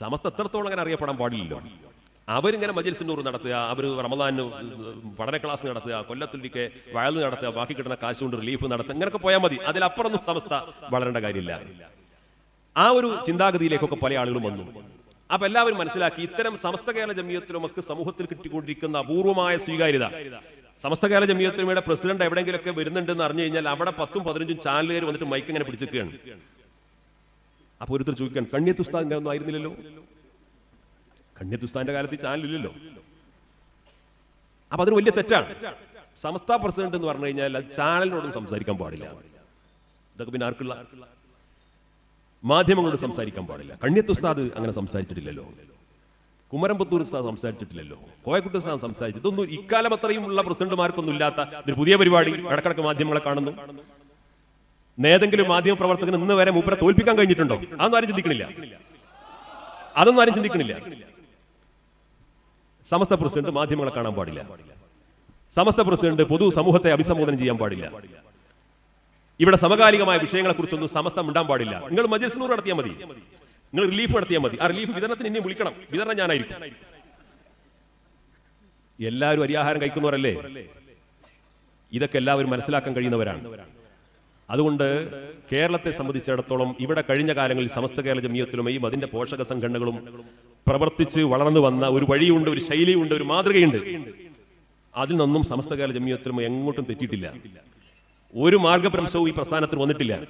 സമസ്ത എത്രത്തോളം അങ്ങനെ അറിയപ്പെടാൻ പാടില്ലല്ലോ. അവരിങ്ങനെ മജിൽസ് നൂറ് നടത്തുക അവർ റമദാന് പഠന ക്ലാസ് നടത്തുക കൊല്ലത്തുള്ളിക്ക് വയൽ നടത്തുക ബാക്കി കിട്ടുന്ന കാശ് കൊണ്ട് റിലീഫ് നടത്തുക ഇങ്ങനെയൊക്കെ പോയാൽ മതി. അതിലപ്പുറമൊന്നും സമസ്ത വളരേണ്ട കാര്യമില്ല. ആ ഒരു ചിന്താഗതിയിലേക്കൊക്കെ പല ആളുകളും വന്നു. അപ്പൊ എല്ലാവരും മനസ്സിലാക്കി ഇത്തരം സമസ്ത കേരള ജമീയത്തിലുമൊക്കെ സമൂഹത്തിൽ കിട്ടിക്കൊണ്ടിരിക്കുന്ന അപൂർവമായ സ്വീകാര്യത. സമസ്ത കേരള ജമീയത്തിലുമയുടെ പ്രസിഡന്റ് എവിടെയെങ്കിലുമൊക്കെ വരുന്നുണ്ടെന്ന് അറിഞ്ഞു കഴിഞ്ഞാൽ അവിടെ പത്തും പതിനഞ്ചും ചാനലുകാർ വന്നിട്ട് മൈക്ക് ഇങ്ങനെ പിടിച്ചിരിക്കുകയാണ്. അപ്പൊ ഒരുത്തർ ചോദിക്കാൻ കണ്യത്തുസ്താൻ ഇങ്ങനെ ഒന്നും ആയിരുന്നില്ലല്ലോ. കണ്യത്തുസ്താന്റെ കാലത്ത് ചാനലില്ലല്ലോ അപ്പൊ അതിന് വലിയ തെറ്റാണ്. സമസ്ത പ്രസിഡന്റ് എന്ന് പറഞ്ഞു കഴിഞ്ഞാൽ അത് ചാനലിനോടും സംസാരിക്കാൻ പാടില്ല. ഇതൊക്കെ പിന്നെ ആർക്കുള്ള? മാധ്യമങ്ങളോട് സംസാരിക്കാൻ പാടില്ല. കണ്യത്ത് ഉസ്താദ് അങ്ങനെ സംസാരിച്ചിട്ടില്ലല്ലോ. കുമരമ്പത്തൂർ ഉസ്താദ് സംസാരിച്ചിട്ടില്ലല്ലോ. കോയക്കുട്ടി ഉസ്താദ് സംസാരിച്ചു ഇതൊന്നും ഇക്കാലം അത്രയും ഉള്ള പ്രസിഡന്റുമാർക്കൊന്നും ഇല്ലാത്ത ഒരു പുതിയ പരിപാടി ഇടക്കിടക്ക് മാധ്യമങ്ങളെ കാണുന്നു. ഏതെങ്കിലും മാധ്യമ പ്രവർത്തകന് ഇന്ന് വരെ മൂപ്പരെ തോൽപ്പിക്കാൻ കഴിഞ്ഞിട്ടുണ്ടോ? അതൊന്നും ആരും ചിന്തിക്കണില്ല. അതൊന്നും ആരും ചിന്തിക്കണില്ല. സമസ്ത പ്രസിഡന്റ് മാധ്യമങ്ങളെ കാണാൻ പാടില്ല. സമസ്ത പ്രസിഡന്റ് പൊതു സമൂഹത്തെ അഭിസംബോധന ചെയ്യാൻ പാടില്ല. ഇവിടെ സമകാലികമായ വിഷയങ്ങളെ കുറിച്ചൊന്നും സമസ്ത മിണ്ടാൻ പാടില്ല. നിങ്ങൾ മജിൽസ് നൂറ് നടത്തിയാൽ മതി. നിങ്ങൾ റിലീഫ് നടത്തിയാൽ മതി. ആ റിലീഫ് വിതരണത്തിന് ഇനി വിളിക്കണം. വിതരണം ഞാനായിരിക്കും. എല്ലാവരും അരിയാഹാരം കഴിക്കുന്നവരല്ലേ? ഇതൊക്കെ എല്ലാവരും മനസ്സിലാക്കാൻ കഴിയുന്നവരാണ്. അതുകൊണ്ട് കേരളത്തെ സംബന്ധിച്ചിടത്തോളം ഇവിടെ കഴിഞ്ഞ കാലങ്ങളിൽ സമസ്ത കേരള ജമീയത്തിലുമയും അതിന്റെ പോഷക സംഘടനകളും പ്രവർത്തിച്ച് വളർന്നു വന്ന ഒരു വഴിയുണ്ട് ഒരു ശൈലിയുണ്ട് ഒരു മാതൃകയുണ്ട്. അതിൽ നിന്നും സമസ്ത കേരള ജമീയത്തിലും എങ്ങോട്ടും തെറ്റിയിട്ടില്ല. ഒരു മാർഗഭ്രംശവും ഈ പ്രസ്ഥാനത്തിൽ വന്നിട്ടില്ല.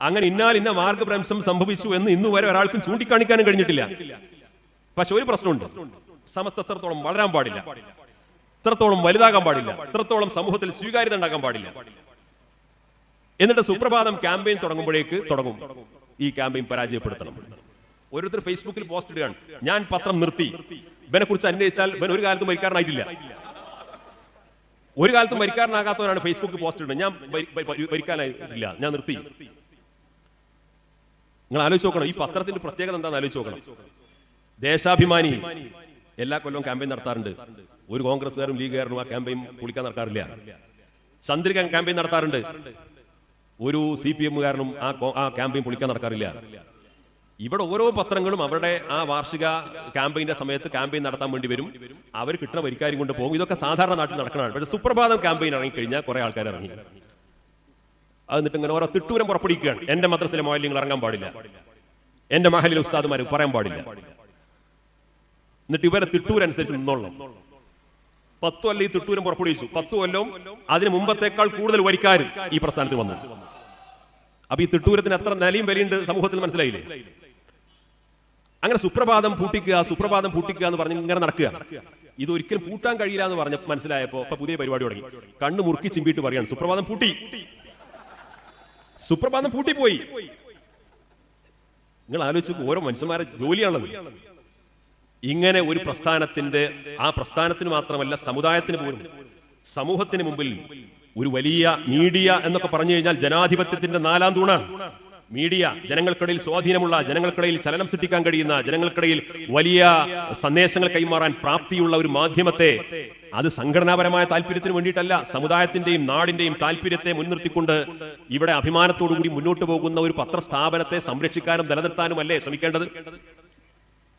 അങ്ങനെ ഇന്നാൽ ഇന്ന മാർഗഭ്രംശം സംഭവിച്ചു എന്ന് ഇന്ന് വരെ ഒരാൾക്കും ചൂണ്ടിക്കാണിക്കാനും കഴിഞ്ഞിട്ടില്ല. പക്ഷെ ഒരു പ്രശ്നമുണ്ട്. സമസ്ത എത്രത്തോളം വളരാൻ പാടില്ല. ഇത്രത്തോളം വലുതാകാൻ പാടില്ല. ഇത്രത്തോളം സമൂഹത്തിൽ സ്വീകാര്യത ഉണ്ടാക്കാൻ പാടില്ല. എന്നിട്ട് സുപ്രഭാതം ക്യാമ്പയിൻ തുടങ്ങുമ്പോഴേക്ക് തുടങ്ങും. ഈ ക്യാമ്പയിൻ പരാജയപ്പെടുത്തണം. ഓരോരുത്തർ ഫേസ്ബുക്കിൽ പോസ്റ്റ് ഇടുകയാണ്. ഞാൻ പത്രം നിർത്തി. ഇവനെ കുറിച്ച് അന്വേഷിച്ചാൽ ഇവൻ ഒരു കാലത്തും മരിക്കാരനായിട്ടില്ല ഒരു കാലത്തും മരിക്കാരനാകാത്തവരാണ് ഫേസ്ബുക്ക് പോസ്റ്റ് ഇടുന്നത്. ഞാൻ ഭരി- ഞാൻ നിർത്തി. നിങ്ങൾ ആലോചിച്ച് നോക്കണം. ഈ പത്രത്തിന്റെ പ്രത്യേകത എന്താണെന്ന് ആലോചിച്ച് നോക്കണം. ദേശാഭിമാനി എല്ലാ കൊല്ലവും ക്യാമ്പയിൻ നടത്താറുണ്ട്. ഒരു കോൺഗ്രസ്സുകാരും ലീഗുകാരനും ആ ക്യാമ്പയിൻ പൊളിക്കാൻ നടക്കാറില്ല ചന്ദ്രിക ക്യാമ്പയിൻ നടത്താറുണ്ട്. ഒരു സി പി എമ്മുകാരനും ആ ആ ക്യാമ്പയിൻ പൊളിക്കാൻ നടക്കാറില്ല. ഇവിടെ ഓരോ പത്രങ്ങളും അവരുടെ ആ വാർഷിക ക്യാമ്പയിന്റെ സമയത്ത് ക്യാമ്പയിൻ നടത്താൻ വേണ്ടി വരും. അവർ കിട്ടുന്ന വരിക്കാരും കൊണ്ട് പോകും. ഇതൊക്കെ സാധാരണ നാട്ടിൽ നടക്കണതാണ്. പക്ഷെ സുപ്രഭാതം ക്യാമ്പയിൻ ഇറങ്ങിക്കഴിഞ്ഞാൽ കുറെ ആൾക്കാർ ഇറങ്ങി. എന്നിട്ട് ഇങ്ങനെ ഓരോ തിട്ടൂരം പുറപ്പെടുവിക്കുകയാണ്. എന്റെ മദ്രസിലെ മോയല്യങ്ങൾ ഇറങ്ങാൻ പാടില്ല. എന്റെ മഹലിലെ ഉസ്താദുമാർ പറയാൻ പാടില്ല. എന്നിട്ട് ഇവരെ തിട്ടൂരനുസരിച്ച് നിന്നോളണം. പത്തു കൊല്ലം ഈ തിട്ടൂരം പുറപ്പെടുവിച്ചു. പത്തു കൊല്ലം അതിന് മുമ്പത്തേക്കാൾ കൂടുതൽ വരിക്കാരും ഈ പ്രസ്ഥാനത്തിൽ വന്നു അപ്പൊ ഈ തിട്ടൂരത്തിന് എത്ര നിലയും വിലയുണ്ട് സമൂഹത്തിൽ മനസ്സിലായില്ലേ? അങ്ങനെ സുപ്രഭാതം പൂട്ടിക്കുക സുപ്രഭാതം പൂട്ടിക്കുക എന്ന് പറഞ്ഞ് ഇങ്ങനെ നടക്കുക. ഇത് ഒരിക്കലും പൂട്ടാൻ കഴിയില്ല എന്ന് പറഞ്ഞ മനസ്സിലായപ്പോ ഇപ്പൊ പുതിയ പരിപാടി തുടങ്ങി. കണ്ണു മുറുക്കി ചിമ്പിട്ട് പറയാണ് സുപ്രഭാതം പൂട്ടി. സുപ്രഭാതം പൂട്ടിപ്പോയി. നിങ്ങൾ ആലോചിച്ച് ഓരോ മനുഷ്യന്മാരെ ജോലിയാണത്. ഇങ്ങനെ ഒരു പ്രസ്ഥാനത്തിന്റെ ആ പ്രസ്ഥാനത്തിന് മാത്രമല്ല സമുദായത്തിന് പോലും സമൂഹത്തിന് മുമ്പിൽ ഒരു വലിയ മീഡിയ എന്നൊക്കെ പറഞ്ഞു കഴിഞ്ഞാൽ ജനാധിപത്യത്തിന്റെ നാലാം തൂണാണ്. മീഡിയ ജനങ്ങൾക്കിടയിൽ സ്വാധീനമുള്ള ജനങ്ങൾക്കിടയിൽ ചലനം സൃഷ്ടിക്കാൻ കഴിയുന്ന ജനങ്ങൾക്കിടയിൽ വലിയ സന്ദേശങ്ങൾ കൈമാറാൻ പ്രാപ്തിയുള്ള ഒരു മാധ്യമത്തെ അത് സംഘടനാപരമായ താല്പര്യത്തിന് വേണ്ടിയിട്ടല്ല സമുദായത്തിന്റെയും നാടിന്റെയും താല്പര്യത്തെ മുൻനിർത്തിക്കൊണ്ട് ഇവിടെ അഭിമാനത്തോടുകൂടി മുന്നോട്ട് പോകുന്ന ഒരു പത്രസ്ഥാപനത്തെ സംരക്ഷിക്കാനും നിലനിർത്താനും അല്ലേ ശ്രമിക്കേണ്ടത്?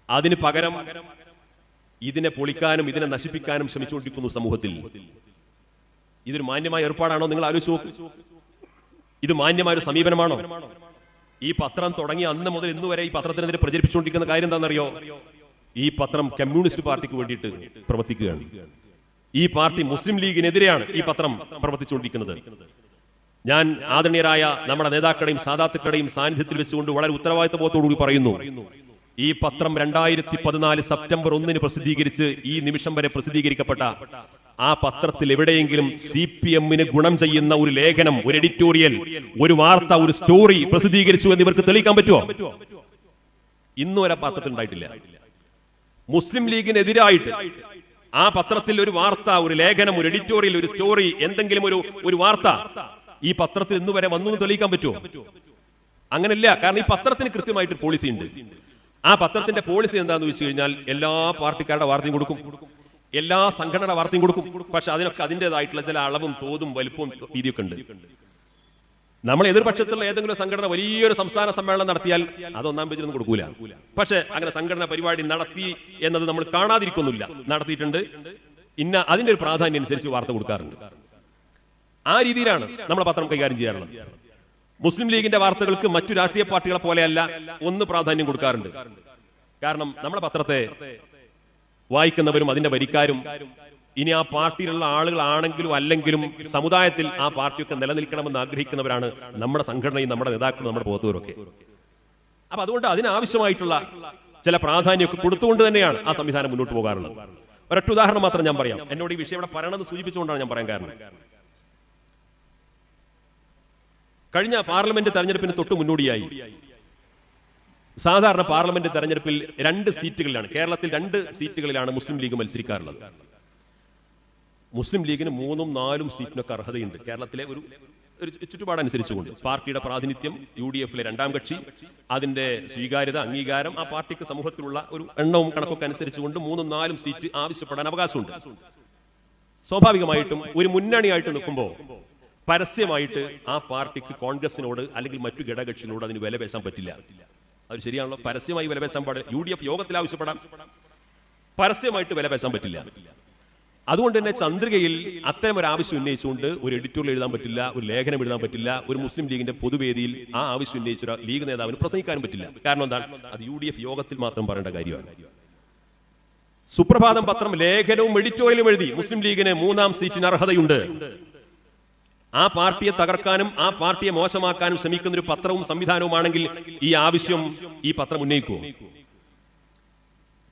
അതിന് പകരം ഇതിനെ പൊളിക്കാനും ഇതിനെ നശിപ്പിക്കാനും ശ്രമിച്ചുകൊണ്ടിരിക്കുന്നു സമൂഹത്തിൽ ഇതൊരു മാന്യമായ ഏർപ്പാടാണോ? നിങ്ങൾ ആലോചിച്ച് നോക്കൂ. ഇത് മാന്യമായ ഒരു സമീപനമാണോ? ഈ പത്രം തുടങ്ങി അന്ന് മുതൽ ഇന്ന് വരെ ഈ പത്രത്തിനെതിരെ പ്രചരിപ്പിച്ചുകൊണ്ടിരിക്കുന്ന കാര്യം എന്താണെന്നറിയോ? ഈ പത്രം കമ്മ്യൂണിസ്റ്റ് പാർട്ടിക്ക് വേണ്ടിയിട്ട് പ്രവർത്തിക്കുകയാണ്. ഈ പാർട്ടി മുസ്ലിം ലീഗിനെതിരെയാണ് ഈ പത്രം പ്രവർത്തിച്ചുകൊണ്ടിരിക്കുന്നത്. ഞാൻ ആദരണീയരായ നമ്മുടെ നേതാക്കളുടെയും സാധാത്തുക്കളുടെയും സാന്നിധ്യത്തിൽ വെച്ചുകൊണ്ട് വളരെ ഉത്തരവാദിത്തബോധത്തോടുകൂടി പറയുന്നു. ഈ പത്രം രണ്ടായിരത്തി പതിനാല് സെപ്റ്റംബർ ഒന്നിന് പ്രസിദ്ധീകരിച്ച് ഈ നിമിഷം വരെ പ്രസിദ്ധീകരിക്കപ്പെട്ട ആ പത്രത്തിൽ എവിടെയെങ്കിലും സി പി എമ്മിന് ഗുണം ചെയ്യുന്ന ഒരു ലേഖനം ഒരു എഡിറ്റോറിയൽ ഒരു വാർത്ത ഒരു സ്റ്റോറി പ്രസിദ്ധീകരിച്ചു എന്ന് ഇവർക്ക് തെളിയിക്കാൻ പറ്റുമോ ഇന്നും ഒരു പത്രത്തിൽ ഉണ്ടായിട്ടില്ല മുസ്ലിം ലീഗിനെതിരായിട്ട് ആ പത്രത്തിൽ ഒരു വാർത്ത ഒരു ലേഖനം ഒരു എഡിറ്റോറിയൽ ഒരു സ്റ്റോറി എന്തെങ്കിലും ഒരു ഒരു വാർത്ത ഈ പത്രത്തിൽ ഇന്ന് വരെ വന്നു തെളിയിക്കാൻ പറ്റുമോ അങ്ങനല്ല കാരണം ഈ പത്രത്തിന് കൃത്യമായിട്ട് പോളിസി ഉണ്ട്. ആ പത്രത്തിന്റെ പോളിസി എന്താന്ന് വെച്ച് കഴിഞ്ഞാൽ എല്ലാ പാർട്ടിക്കാരുടെ വാർത്തയും കൊടുക്കും. എല്ലാ സംഘടന വാർത്തയും കൊടുക്കും. പക്ഷെ അതിനൊക്കെ അതിന്റെതായിട്ടുള്ള ചില അളവും തോതും വലുപ്പവും രീതിയൊക്കെ ഉണ്ട്. നമ്മൾ എതിർപക്ഷത്തുള്ള ഏതെങ്കിലും സംഘടന വലിയൊരു സംസ്ഥാന സമ്മേളനം നടത്തിയാൽ അതൊന്നാം പേജിലൊന്നും കൊടുക്കൂല. പക്ഷെ അങ്ങനെ സംഘടന പരിപാടി നടത്തി എന്നത് നമ്മൾ കാണാതിരിക്കുന്നില്ല നടത്തിയിട്ടുണ്ട്. ഇന്ന അതിന്റെ ഒരു പ്രാധാന്യം അനുസരിച്ച് വാർത്ത കൊടുക്കാറുണ്ട്. ആ രീതിയിലാണ് നമ്മൾ പത്രം കൈകാര്യം ചെയ്യാറുള്ളത്. മുസ്ലിം ലീഗിന്റെ വാർത്തകൾക്ക് മറ്റു രാഷ്ട്രീയ പാർട്ടികളെ പോലെയല്ല ഒന്ന് പ്രാധാന്യം കൊടുക്കാറുണ്ട്. കാരണം നമ്മുടെ പത്രത്തെ വായിക്കുന്നവരും അതിന്റെ വരിക്കാരും. ഇനി ആ പാർട്ടിയിലുള്ള ആളുകളാണെങ്കിലും അല്ലെങ്കിലും സമുദായത്തിൽ ആ പാർട്ടിയൊക്കെ നിലനിൽക്കണമെന്ന് ആഗ്രഹിക്കുന്നവരാണ് നമ്മുടെ സംഘടനയും നമ്മുടെ നേതാക്കളും നമ്മുടെ പോത്തവരൊക്കെ അപ്പൊ അതുകൊണ്ട് അതിനാവശ്യമായിട്ടുള്ള ചില പ്രാധാന്യമൊക്കെ കൊടുത്തുകൊണ്ട് തന്നെയാണ് ആ സംവിധാനം മുന്നോട്ട് പോകാറുള്ളത്. ഒരൊറ്റ ഉദാഹരണം മാത്രം ഞാൻ പറയാം. എന്നോട് ഈ വിഷയം ഇവിടെ പറയണമെന്ന് സൂചിപ്പിച്ചുകൊണ്ടാണ് ഞാൻ പറയാൻ കാരണം. കഴിഞ്ഞ പാർലമെന്റ് തെരഞ്ഞെടുപ്പിന് തൊട്ട് മുന്നോടിയായി സാധാരണ പാർലമെന്റ് തെരഞ്ഞെടുപ്പിൽ രണ്ട് സീറ്റുകളിലാണ്. കേരളത്തിൽ രണ്ട് സീറ്റുകളിലാണ് മുസ്ലിം ലീഗ് മത്സരിക്കാറുള്ളത്. മുസ്ലിം ലീഗിന് മൂന്നും നാലും സീറ്റിനൊക്കെ അർഹതയുണ്ട്. കേരളത്തിലെ ഒരു ഒരു ചുറ്റുപാടനുസരിച്ചുകൊണ്ട്. പാർട്ടിയുടെ പ്രാതിനിധ്യം യു ഡി എഫിലെ രണ്ടാം കക്ഷി അതിന്റെ സ്വീകാര്യത അംഗീകാരം ആ പാർട്ടിക്ക് സമൂഹത്തിലുള്ള ഒരു എണ്ണവും കണക്കൊക്കെ അനുസരിച്ചുകൊണ്ട് മൂന്നും നാലും സീറ്റ് ആവശ്യപ്പെടാൻ അവകാശമുണ്ട്. സ്വാഭാവികമായിട്ടും ഒരു മുന്നണിയായിട്ട് നിൽക്കുമ്പോൾ പരസ്യമായിട്ട് ആ പാർട്ടിക്ക് കോൺഗ്രസിനോട് അല്ലെങ്കിൽ മറ്റു ഘടകകക്ഷികളോട് അതിന് വില പേശാൻ പറ്റില്ല. അത് ശരിയാണല്ലോ. പരസ്യമായി വില പേശാൻ പാടില്ല. യു ഡി എഫ് യോഗത്തിൽ ആവശ്യപ്പെടാം. പരസ്യമായിട്ട് വില പേശാൻ പറ്റില്ല. അതുകൊണ്ട് തന്നെ ചന്ദ്രികയിൽ അത്തരം ഒരു ആവശ്യം ഉന്നയിച്ചുകൊണ്ട് ഒരു എഡിറ്റോറിയൽ എഴുതാൻ പറ്റില്ല ഒരു ലേഖനം എഴുതാൻ പറ്റില്ല ഒരു മുസ്ലിം ലീഗിന്റെ പൊതുവേദിയിൽ ആ ആവശ്യം ഉന്നയിച്ച ലീഗ് നേതാവിന് പ്രസംഗിക്കാനും പറ്റില്ല. കാരണം എന്താണ്? അത് യു യോഗത്തിൽ മാത്രം പറയേണ്ട കാര്യമാണ്. സുപ്രഭാതം പത്രം ലേഖനവും എഡിറ്റോറിയലും എഴുതി മുസ്ലിം ലീഗിന് മൂന്നാം സീറ്റിന് അർഹതയുണ്ട്. ആ പാർട്ടിയെ തകർക്കാനും ആ പാർട്ടിയെ മോശമാക്കാനും ശ്രമിക്കുന്ന ഒരു പത്രവും സംവിധാനവുമാണെങ്കിൽ ഈ ആവശ്യം ഈ പത്രം ഉന്നയിക്കുമോ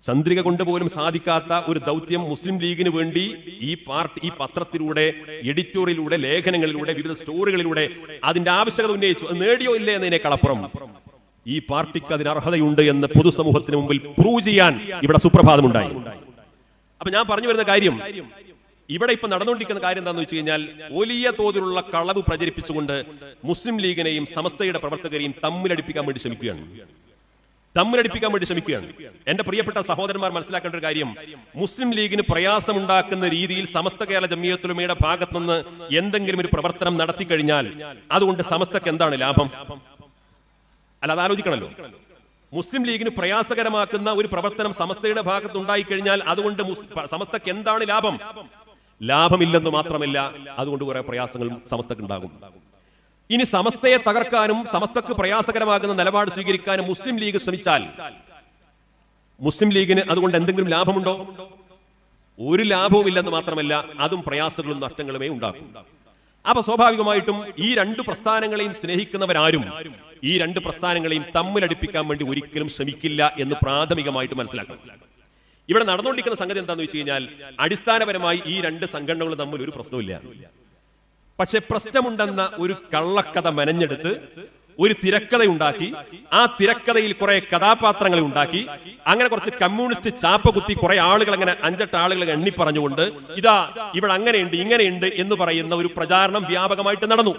ചന്ദ്രിക കൊണ്ടുപോലും സാധിക്കാത്ത ഒരു ദൗത്യം മുസ്ലിം ലീഗിന് വേണ്ടി ഈ പാർട്ടി ഈ പത്രത്തിലൂടെ എഡിറ്റോറിയലിലൂടെ ലേഖനങ്ങളിലൂടെ വിവിധ സ്റ്റോറികളിലൂടെ അതിന്റെ ആവശ്യകത ഉന്നയിച്ചു. അത് നേടിയോ ഇല്ലേ എന്നതിനേക്കളപ്പുറം ഈ പാർട്ടിക്ക് അതിന് അർഹതയുണ്ട് എന്ന് പൊതുസമൂഹത്തിന് മുമ്പിൽ പ്രൂവ് ചെയ്യാൻ ഇവിടെ സുപ്രഭാതമുണ്ടായി. അപ്പൊ ഞാൻ പറഞ്ഞു വരുന്ന കാര്യം ഇവിടെ ഇപ്പൊ നടന്നുകൊണ്ടിരിക്കുന്ന കാര്യം എന്താണെന്ന് വെച്ച് കഴിഞ്ഞാൽ വലിയ തോതിലുള്ള കളവ് പ്രചരിപ്പിച്ചുകൊണ്ട് മുസ്ലിം ലീഗിനെയും സമസ്തയുടെ പ്രവർത്തകരെയും തമ്മിലടിപ്പിക്കാൻ വേണ്ടി ശ്രമിക്കുകയാണ്. തമ്മിലടിപ്പിക്കാൻ വേണ്ടി ശ്രമിക്കുകയാണ്. എന്റെ പ്രിയപ്പെട്ട സഹോദരന്മാർ മനസ്സിലാക്കേണ്ട ഒരു കാര്യം. മുസ്ലിം ലീഗിന് പ്രയാസമുണ്ടാക്കുന്ന രീതിയിൽ സമസ്ത കേരള ജമിയത്തുലമയുടെ ഭാഗത്തു നിന്ന് എന്തെങ്കിലും ഒരു പ്രവർത്തനം നടത്തി കഴിഞ്ഞാൽ അതുകൊണ്ട് സമസ്തക്ക് എന്താണ് ലാഭം? അല്ല അത് ആലോചിക്കണല്ലോ. മുസ്ലിം ലീഗിന് പ്രയാസകരമാക്കുന്ന ഒരു പ്രവർത്തനം സമസ്തയുടെ ഭാഗത്ത് ഉണ്ടായിക്കഴിഞ്ഞാൽ അതുകൊണ്ട് സമസ്തക്ക് എന്താണ് ലാഭം? ലാഭമില്ലെന്ന് മാത്രമല്ല അതുകൊണ്ട് കുറെ പ്രയാസങ്ങളും സമസ്തക്ക് ഉണ്ടാകും ഇനി സമസ്തയെ തകർക്കാനും സമസ്തക്ക് പ്രയാസകരമാകുന്ന നിലപാട് സ്വീകരിക്കാനും മുസ്ലിം ലീഗ് ശ്രമിച്ചാൽ മുസ്ലിം ലീഗിന് അതുകൊണ്ട് എന്തെങ്കിലും ലാഭമുണ്ടോ? ഒരു ലാഭവും ഇല്ലെന്ന് മാത്രമല്ല അതും പ്രയാസങ്ങളും നഷ്ടങ്ങളുമേ ഉണ്ടാക്കും അപ്പൊ സ്വാഭാവികമായിട്ടും ഈ രണ്ട് പ്രസ്ഥാനങ്ങളെയും സ്നേഹിക്കുന്നവരാരും ഈ രണ്ട് പ്രസ്ഥാനങ്ങളെയും തമ്മിലടിപ്പിക്കാൻ വേണ്ടി ഒരിക്കലും ശ്രമിക്കില്ല എന്ന് പ്രാഥമികമായിട്ട് മനസ്സിലാക്കണം. ഇവിടെ നടന്നുകൊണ്ടിരിക്കുന്ന സംഗതി എന്താണെന്ന് വെച്ച് കഴിഞ്ഞാൽ അടിസ്ഥാനപരമായി ഈ രണ്ട് സംഘടനകൾ തമ്മിൽ ഒരു പ്രശ്നമില്ല പക്ഷെ പ്രശ്നമുണ്ടെന്ന ഒരു കള്ളക്കഥ മെനഞ്ഞെടുത്ത് ഒരു തിരക്കഥ ഉണ്ടാക്കി ആ തിരക്കഥയിൽ കുറെ കഥാപാത്രങ്ങളെ ഉണ്ടാക്കി അങ്ങനെ കുറച്ച് കമ്മ്യൂണിസ്റ്റ് ചാപ്പ കുത്തി കുറെ ആളുകൾ അങ്ങനെ അഞ്ചെട്ട് ആളുകൾ എണ്ണി പറഞ്ഞുകൊണ്ട് ഇതാ ഇവിടെ അങ്ങനെയുണ്ട് ഇങ്ങനെയുണ്ട് എന്ന് പറയുന്ന ഒരു പ്രചാരണം വ്യാപകമായിട്ട് നടന്നു.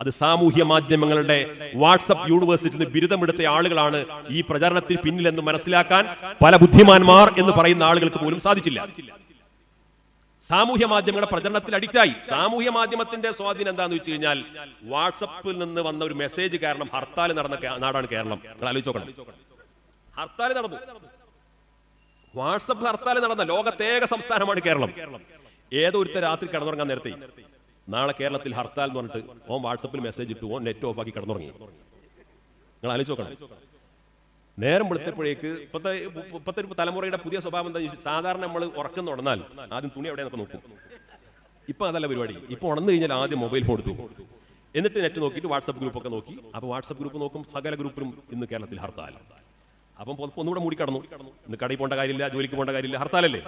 അത് സാമൂഹ്യ മാധ്യമങ്ങളുടെ വാട്സപ്പ് യൂണിവേഴ്സിറ്റിയിൽ നിന്ന് ബിരുദമെടുത്ത ആളുകളാണ് ഈ പ്രചാരണത്തിന് പിന്നിലെന്ന് മനസ്സിലാക്കാൻ പല ബുദ്ധിമാന്മാർ എന്ന് പറയുന്ന ആളുകൾക്ക് പോലും സാധിച്ചില്ല. സാമൂഹ്യ മാധ്യമങ്ങളുടെ പ്രചരണത്തിൽ അഡിക്റ്റായി. സാമൂഹ്യ മാധ്യമത്തിന്റെ സ്വാധീനം എന്താന്ന് വെച്ച് കഴിഞ്ഞാൽ വാട്സപ്പിൽ നിന്ന് വന്ന ഒരു മെസ്സേജ് കാരണം ഹർത്താൽ നടന്ന നാടാണ് കേരളം. ആലോചിച്ചോക്കണം ആലോചിച്ച് ഹർത്താൽ നടന്നു. വാട്സപ്പ് ഹർത്താൽ നടന്ന ലോകത്തേക സംസ്ഥാനമാണ് കേരളം. ഏതോ രാത്രി കടന്നുറങ്ങാൻ നേരത്തെ. നാളെ കേരളത്തിൽ ഹർത്താൽ എന്ന് പറഞ്ഞിട്ട് ഓൻ വാട്സപ്പിൽ മെസ്സേജ് ഇട്ടു ഓൻ നെറ്റ് ഓഫ് ആക്കി കിടന്നുറങ്ങി. നിങ്ങൾ ആലോചിച്ച് നോക്കണം. നേരം വെളുത്തപ്പോഴേക്ക് ഇപ്പത്തെ ഇപ്പത്തെ തലമുറയുടെ പുതിയ സ്വഭാവം എന്താ സാധാരണ നമ്മൾ ഉറക്കം തുടർന്നാൽ ആദ്യം തുണി എവിടെയൊക്കെ നോക്കും. ഇപ്പൊ അതല്ല പരിപാടി. ഇപ്പൊ ഉണർന്നു കഴിഞ്ഞാൽ ആദ്യം മൊബൈൽ ഫോൺ എടുത്തു. എന്നിട്ട് നെറ്റ് നോക്കിയിട്ട് വാട്സപ്പ് ഗ്രൂപ്പ് ഒക്കെ നോക്കി. അപ്പൊ വാട്സപ്പ് ഗ്രൂപ്പ് നോക്കും സകല ഗ്രൂപ്പിലും ഇന്ന് കേരളത്തിൽ ഹർത്താൽ. അപ്പം ഒന്നുകൂടെ മൂടി കടന്നു ഇന്ന് കടയിൽ പോകേണ്ട കാര്യമില്ല ജോലിക്ക് പോകേണ്ട കാര്യമില്ല ഹർത്താലല്ലേ?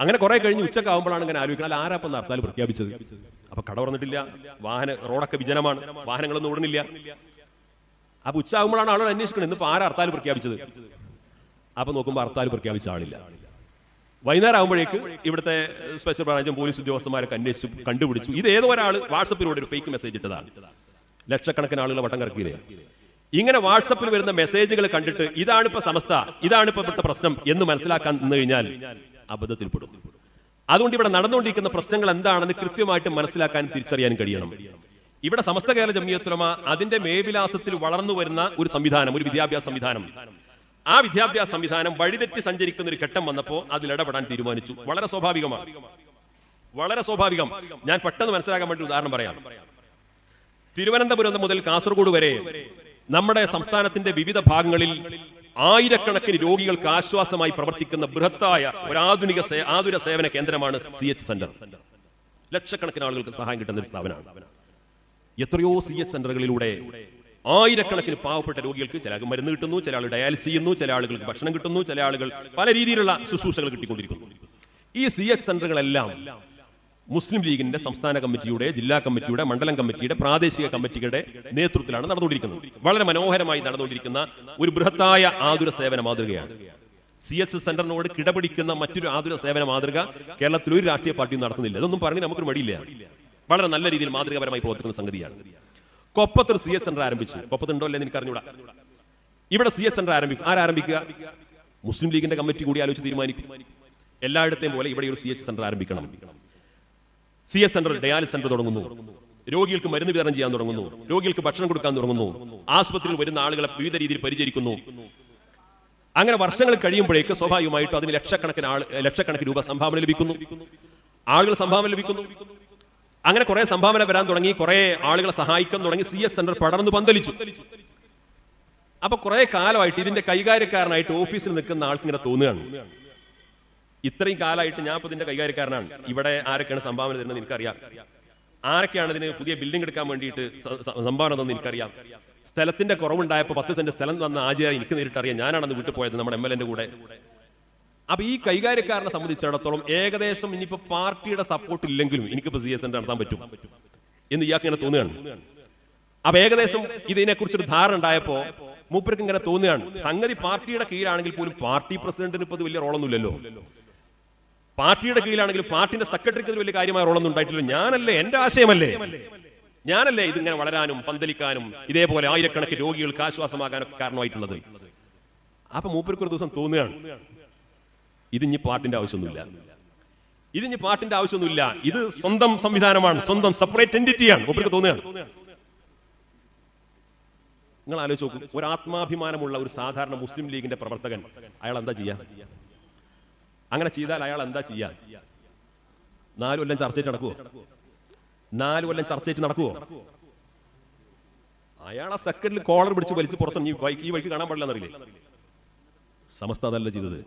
അങ്ങനെ കുറെ കഴിഞ്ഞ് ഉച്ചയ്ക്ക് ആകുമ്പോഴാണ് ഇങ്ങനെ ആലോചിക്കുന്നത്. അല്ല ആരാപ്പം നടത്താൽ പ്രഖ്യാപിച്ചത്? അപ്പൊ കട തുറന്നിട്ടില്ല വാഹന റോഡൊക്കെ വിജനമാണ് വാഹനങ്ങളൊന്നും ഓടുന്നില്ല. അപ്പൊ ഉച്ചയാകുമ്പോഴാണ് ആളുകൾ അന്വേഷിക്കുന്നത് ഇന്നിപ്പോ ആരാ ഹർത്താൽ പ്രഖ്യാപിച്ചത്? അപ്പൊ നോക്കുമ്പോൾ ഹർത്താൽ പ്രഖ്യാപിച്ച ആളില്ല. വൈകുന്നേരം ആകുമ്പോഴേക്ക് ഇവിടുത്തെ സ്പെഷ്യൽ ബ്രാഞ്ചും പോലീസ് ഉദ്യോഗസ്ഥന്മാരൊക്കെ അന്വേഷിച്ചു കണ്ടുപിടിച്ചു. ഇത് ഏതോ ഒരാൾ വാട്സപ്പിലൂടെ ഒരു ഫേക്ക് മെസ്സേജ് ഇട്ടതാണ്. ലക്ഷക്കണക്കിന് ആളുകൾ വട്ടം കറക്കിയില്ലേ? ഇങ്ങനെ വാട്സപ്പിൽ വരുന്ന മെസ്സേജുകൾ കണ്ടിട്ട് ഇതാണ് ഇപ്പൊ സമസ്ത ഇതാണ് ഇപ്പൊ ഇവിടുത്തെ പ്രശ്നം എന്ന് മനസ്സിലാക്കാൻ നിന്ന് കഴിഞ്ഞാൽ അബദ്ധത്തിൽപ്പെടും. അതുകൊണ്ട് ഇവിടെ നടന്നുകൊണ്ടിരിക്കുന്ന പ്രശ്നങ്ങൾ എന്താണെന്ന് കൃത്യമായിട്ട് മനസ്സിലാക്കാൻ തിരിച്ചറിയാൻ കഴിയണം. ഇവിടെ സമസ്ത കേരള ജമിയത്തുലമ അതിന്റെ മേവിലാസത്തിൽ വളർന്നു വരുന്ന ഒരു സംവിധാനം ഒരു വിദ്യാഭ്യാസ സംവിധാനം. ആ വിദ്യാഭ്യാസ സംവിധാനം വഴിതെറ്റി സഞ്ചരിക്കുന്ന ഒരു ഘട്ടം വന്നപ്പോൾ അതിൽ ഇടപെടാൻ തീരുമാനിച്ചു. വളരെ സ്വാഭാവികമാണ്. വളരെ സ്വാഭാവികം. ഞാൻ പെട്ടെന്ന് മനസ്സിലാക്കാൻ വേണ്ടി ഉദാഹരണം പറയാം. തിരുവനന്തപുരം മുതൽ കാസർഗോഡ് വരെ നമ്മുടെ സംസ്ഥാനത്തിന്റെ വിവിധ ഭാഗങ്ങളിൽ ആയിരക്കണക്കിന് രോഗികൾക്ക് ആശ്വാസമായി പ്രവർത്തിക്കുന്ന ബൃഹത്തായ ഒരു ആധുനിക ആതുര സേവന കേന്ദ്രമാണ് സി എച്ച് സെന്റർ ലക്ഷക്കണക്കിന് ആളുകൾക്ക് സഹായം കിട്ടുന്ന ഒരു സ്ഥാപനമാണ്. എത്രയോ സി എച്ച് സെന്ററുകളിലൂടെ ആയിരക്കണക്കിന് പാവപ്പെട്ട രോഗികൾക്ക് ചില മരുന്ന് കിട്ടുന്നു ചില ആളുകൾ ഡയാലിസ് ചെയ്യുന്നു ചില ആളുകൾക്ക് ഭക്ഷണം കിട്ടുന്നു ചില ആളുകൾ പല രീതിയിലുള്ള ശുശ്രൂഷകൾ കിട്ടിക്കൊണ്ടിരിക്കുന്നു. ഈ സി എച്ച് സെന്ററുകളെല്ലാം മുസ്ലിം ലീഗിന്റെ സംസ്ഥാന കമ്മിറ്റിയുടെ ജില്ലാ കമ്മിറ്റിയുടെ മണ്ഡലം കമ്മിറ്റിയുടെ പ്രാദേശിക കമ്മിറ്റികളുടെ നേതൃത്വത്തിലാണ് നടന്നുകൊണ്ടിരിക്കുന്നത്. വളരെ മനോഹരമായി നടന്നുകൊണ്ടിരിക്കുന്ന ഒരു ബൃഹത്തായ ആതുര സേവന മാതൃകയാണ്. സി എസ് സെന്ററിനോട് കിടപിടിക്കുന്ന മറ്റൊരു ആതുര സേവന മാതൃക കേരളത്തിൽ ഒരു രാഷ്ട്രീയ പാർട്ടിയും നടത്തുന്നില്ല. ഇതൊന്നും പറഞ്ഞ് നമുക്കൊരു മടിയില്ല. വളരെ നല്ല രീതിയിൽ മാതൃകാപരമായി പ്രവർത്തിക്കുന്ന സംഗതിയാണ്. കൊപ്പത്തൊരു സി എസ് സെന്റർ ആരംഭിച്ചു. കൊപ്പത്തുണ്ടോ അല്ലെന്ന് നിനക്ക് അറിഞ്ഞൂടാ. ഇവിടെ സി എസ് സെന്റർ ആരംഭിക്കും. ആരംഭിക്കുക? മുസ്ലിം ലീഗിന്റെ കമ്മിറ്റി കൂടി ആലോചിച്ച് തീരുമാനിക്കും. എല്ലായിടത്തെയും പോലെ ഇവിടെ ഒരു സി എച്ച് സെന്റർ ആരംഭിക്കണം. C S centre dialysis centre തുടങ്ങുന്നു. രോഗികൾക്ക് മരുന്ന് വിതരണം ചെയ്യാൻ തുടങ്ങുന്നു. രോഗികൾക്ക് ഭക്ഷണം കൊടുക്കാൻ തുടങ്ങുന്നു. ആശുപത്രിയിൽ വരുന്ന ആളുകളെ വിവിധ രീതിയിൽ പരിചരിക്കുന്നു. അങ്ങനെ വർഷങ്ങൾ കഴിയുമ്പോഴേക്ക് സ്വാഭാവികമായിട്ടും അതിന് ലക്ഷക്കണക്കിന് ആൾ ലക്ഷക്കണക്കിന് രൂപ സംഭാവന ലഭിക്കുന്നു. ആളുകൾ സംഭാവന ലഭിക്കുന്നു. അങ്ങനെ കുറെ സംഭാവന വരാൻ തുടങ്ങി. കുറെ ആളുകളെ സഹായിക്കാൻ തുടങ്ങി. സി എസ് സെന്റർ പടർന്നു പന്തലിച്ചു. അപ്പൊ കുറെ കാലമായിട്ട് ഇതിന്റെ കൈകാര്യക്കാരനായിട്ട് ഓഫീസിൽ നിൽക്കുന്ന ആൾക്ക് ഇങ്ങനെ തോന്നുകയാണ്. ഇത്രയും കാലമായിട്ട് ഞാൻ ഇപ്പൊ ഇതിന്റെ കൈകാര്യക്കാരനാണ്. ഇവിടെ ആരൊക്കെയാണ് സംഭാവന തരുന്നത് എനിക്കറിയാം. ആരൊക്കെയാണ് ഇതിന് പുതിയ ബിൽഡിംഗ് എടുക്കാൻ വേണ്ടിയിട്ട് സംഭാവന തന്നെ എനിക്കറിയാം. സ്ഥലത്തിന്റെ കുറവുണ്ടായപ്പോൾ പത്ത് സെന്റ് സ്ഥലം തന്ന ആചാര്യ എനിക്ക് നേരിട്ട് അറിയാം ഞാനാണ് അന്ന് വിട്ടു പോയത് നമ്മുടെ എം എൽ എന്റെ കൂടെ. അപ്പൊ ഈ കൈകാര്യക്കാരനെ സംബന്ധിച്ചിടത്തോളം ഏകദേശം ഇനിയിപ്പോ പാർട്ടിയുടെ സപ്പോർട്ട് ഇല്ലെങ്കിലും എനിക്കിപ്പോ സി എസ് എൻ നടത്താൻ പറ്റും എന്ന് ഇയാൾക്ക് ഇങ്ങനെ തോന്നുകയാണ്. അപ്പൊ ഏകദേശം ഇതിനെക്കുറിച്ചൊരു ധാരണ ഉണ്ടായപ്പോ മൂപ്പർക്ക് ഇങ്ങനെ തോന്നുകയാണ്. സംഗതി പാർട്ടിയുടെ കീഴിലാണെങ്കിൽ പോലും പാർട്ടി പ്രസിഡന്റിന് ഇപ്പൊ വലിയ റോളൊന്നുമില്ലല്ലോ പാർട്ടിയുടെ കീഴിലാണെങ്കിൽ പാർട്ടിന്റെ സെക്രട്ടറിക്ക് ഇത് വലിയ കാര്യമായ റോളൊന്നും ഉണ്ടായിട്ടില്ല. ഞാനല്ലേ എന്റെ ആശയമല്ലേ? ഞാനല്ലേ ഇതിങ്ങനെ വളരാനും പന്തലിക്കാനും ഇതേപോലെ ആയിരക്കണക്കിന് രോഗികൾക്ക് ആശ്വാസമാകാനൊക്കെ കാരണമായിട്ടുള്ളത്? അപ്പൊ മൂപ്പർക്ക് ഒരു ദിവസം തോന്നുകയാണ് ഇതിഞ്ഞി പാട്ടിന്റെ ആവശ്യമൊന്നുമില്ല. ഇതിഞ്ഞി പാട്ടിന്റെ ആവശ്യമൊന്നുമില്ല. ഇത് സ്വന്തം സംവിധാനമാണ് സ്വന്തം സെപ്പറേറ്റ് എന്റിറ്റിയാണ് മൂപ്പർക്ക് തോന്നുകയാണ്. നിങ്ങൾ ആലോചിച്ച് നോക്കൂ ഒരു ആത്മാഭിമാനമുള്ള ഒരു സാധാരണ മുസ്ലിം ലീഗിന്റെ പ്രവർത്തകൻ അയാൾ എന്താ ചെയ്യാ? അങ്ങനെ ചെയ്താൽ അയാൾ എന്താ ചെയ്യാ? നാലു കൊല്ലം ചർച്ച നടക്കുവോ? നാലു കൊല്ലം ചർച്ച നടക്കുവോ? അയാൾ ആ സെക്കൻഡിൽ കോളർ പിടിച്ച് വലിച്ച് പുറത്തു ഈ ബൈക്ക് ഈ വഴിക്ക് കാണാൻ പാടില്ല എന്നറിയില്ലേ? സമസ്ത അതല്ല ചെയ്തത്.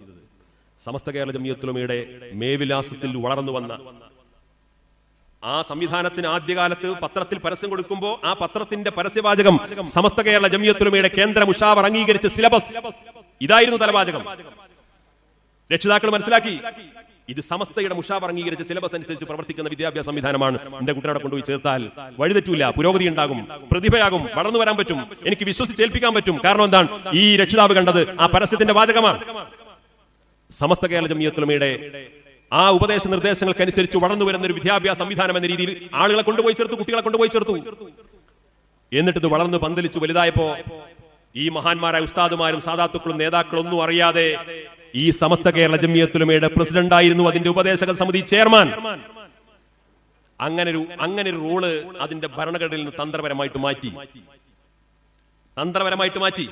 സമസ്ത കേരള ജമിയത്തുലമയുടെ മേവിലാസത്തിൽ വളർന്നു വന്ന ആ സംവിധാനത്തിന് ആദ്യകാലത്ത് പത്രത്തിൽ പരസ്യം കൊടുക്കുമ്പോൾ ആ പത്രത്തിന്റെ പരസ്യവാചകം സമസ്ത കേരള ജമിയത്തുലമയുടെ കേന്ദ്ര മുഷാവർ അംഗീകരിച്ച സിലബസ്. ഇതായിരുന്നു തലവാചകം. രക്ഷിതാക്കൾ മനസ്സിലാക്കി. ഇത് സമസ്തയുടെ മുഷാവർ അംഗീകരിച്ച സിലബസ് അനുസരിച്ച് പ്രവർത്തിക്കുന്ന വിദ്യാഭ്യാസ സംവിധാനമാണ്. എന്റെ കുട്ടികളെ കൊണ്ടുപോയി ചേർത്താൽ വഴിതെറ്റൂല പുരോഗതി ഉണ്ടാകും പ്രതിഭയാകും വളർന്നു വരാൻ പറ്റും എനിക്ക് വിശ്വസിച്ചേൽപ്പിക്കാൻ പറ്റും. കാരണം എന്താണ്? ഈ രക്ഷിതാവ് കണ്ടത് ആ പരസ്യത്തിന്റെ വാചകമാണ്. സമസ്ത കേരള ജമിയത്തുലമയുടെ ആ ഉപദേശ നിർദ്ദേശങ്ങൾക്കനുസരിച്ച് വളർന്നു വരുന്ന ഒരു വിദ്യാഭ്യാസ സംവിധാനം എന്ന രീതിയിൽ ആളുകളെ കൊണ്ടുപോയി ചേർത്തു കുട്ടികളെ കൊണ്ടുപോയി ചേർത്തു. എന്നിട്ട് ഇത് വളർന്ന് പന്തലിച്ചു വലുതായപ്പോ ഈ മഹാന്മാരായ ഉസ്താദുമാരും സാധാത്തുക്കളും നേതാക്കളും ഒന്നും അറിയാതെ ഈ സമസ്ത കേരള ജമിയത്തുലമയുടെ പ്രസിഡന്റ് ആയിരുന്നു അതിന്റെ ഉപദേശക സമിതി ചെയർമാൻ. അങ്ങനെ ഒരു അങ്ങനെ ഒരു റോൾ അതിന്റെ ഭരണഘടനയിൽ നിന്ന് തന്ത്രപരമായിട്ട് മാറ്റി. തന്ത്രപരമായിട്ട് മാറ്റി.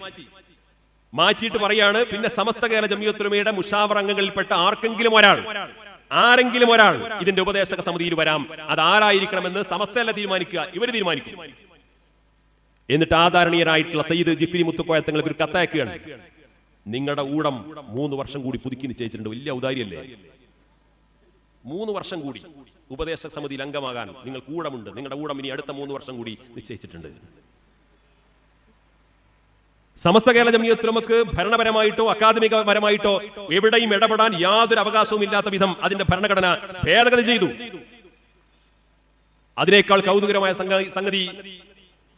മാറ്റിയിട്ട് പറയാണ് പിന്നെ സമസ്ത കേരള ജമിയത്തുലമയുടെ മുഷാവർ അംഗങ്ങളിൽപ്പെട്ട ആർക്കെങ്കിലും ഒരാൾ ആരെങ്കിലും ഒരാൾ ഇതിന്റെ ഉപദേശക സമിതിയിൽ വരാം. അത് ആരായിരിക്കണമെന്ന് സമസ്തയല്ല തീരുമാനിക്കുക ഇവർ തീരുമാനിക്കും. എന്നിട്ട് ആദരണീയരായിട്ടുള്ള സയ്യിദ് ജിഫിരി മുത്തുക്കോയത്തങ്ങൾക്ക് ഒരു കത്തയക്കുകയാണ്. നിങ്ങളുടെ ഊടം മൂന്ന് വർഷം കൂടി പുതുക്കി നിശ്ചയിച്ചിട്ടുണ്ട് വലിയ ഔദാര്യല്ലേ? മൂന്ന് വർഷം കൂടി ഉപദേശക സമിതിയിൽ അംഗമാകാൻ നിങ്ങൾ കൂടമുണ്ട് നിങ്ങളുടെ ഊടം ഇനി അടുത്ത മൂന്ന് വർഷം കൂടി നിശ്ചയിച്ചിട്ടുണ്ട്. സമസ്ത കേരള ജമീയത്തിൽ നമുക്ക് ഭരണപരമായിട്ടോ അക്കാദമികപരമായിട്ടോ എവിടെയും ഇടപെടാൻ യാതൊരു അവകാശവും ഇല്ലാത്ത വിധം അതിന്റെ ഭരണഘടന ഭേദഗതി ചെയ്തു. അതിനേക്കാൾ കൗതുകരമായ സംഗതി- സംഗതി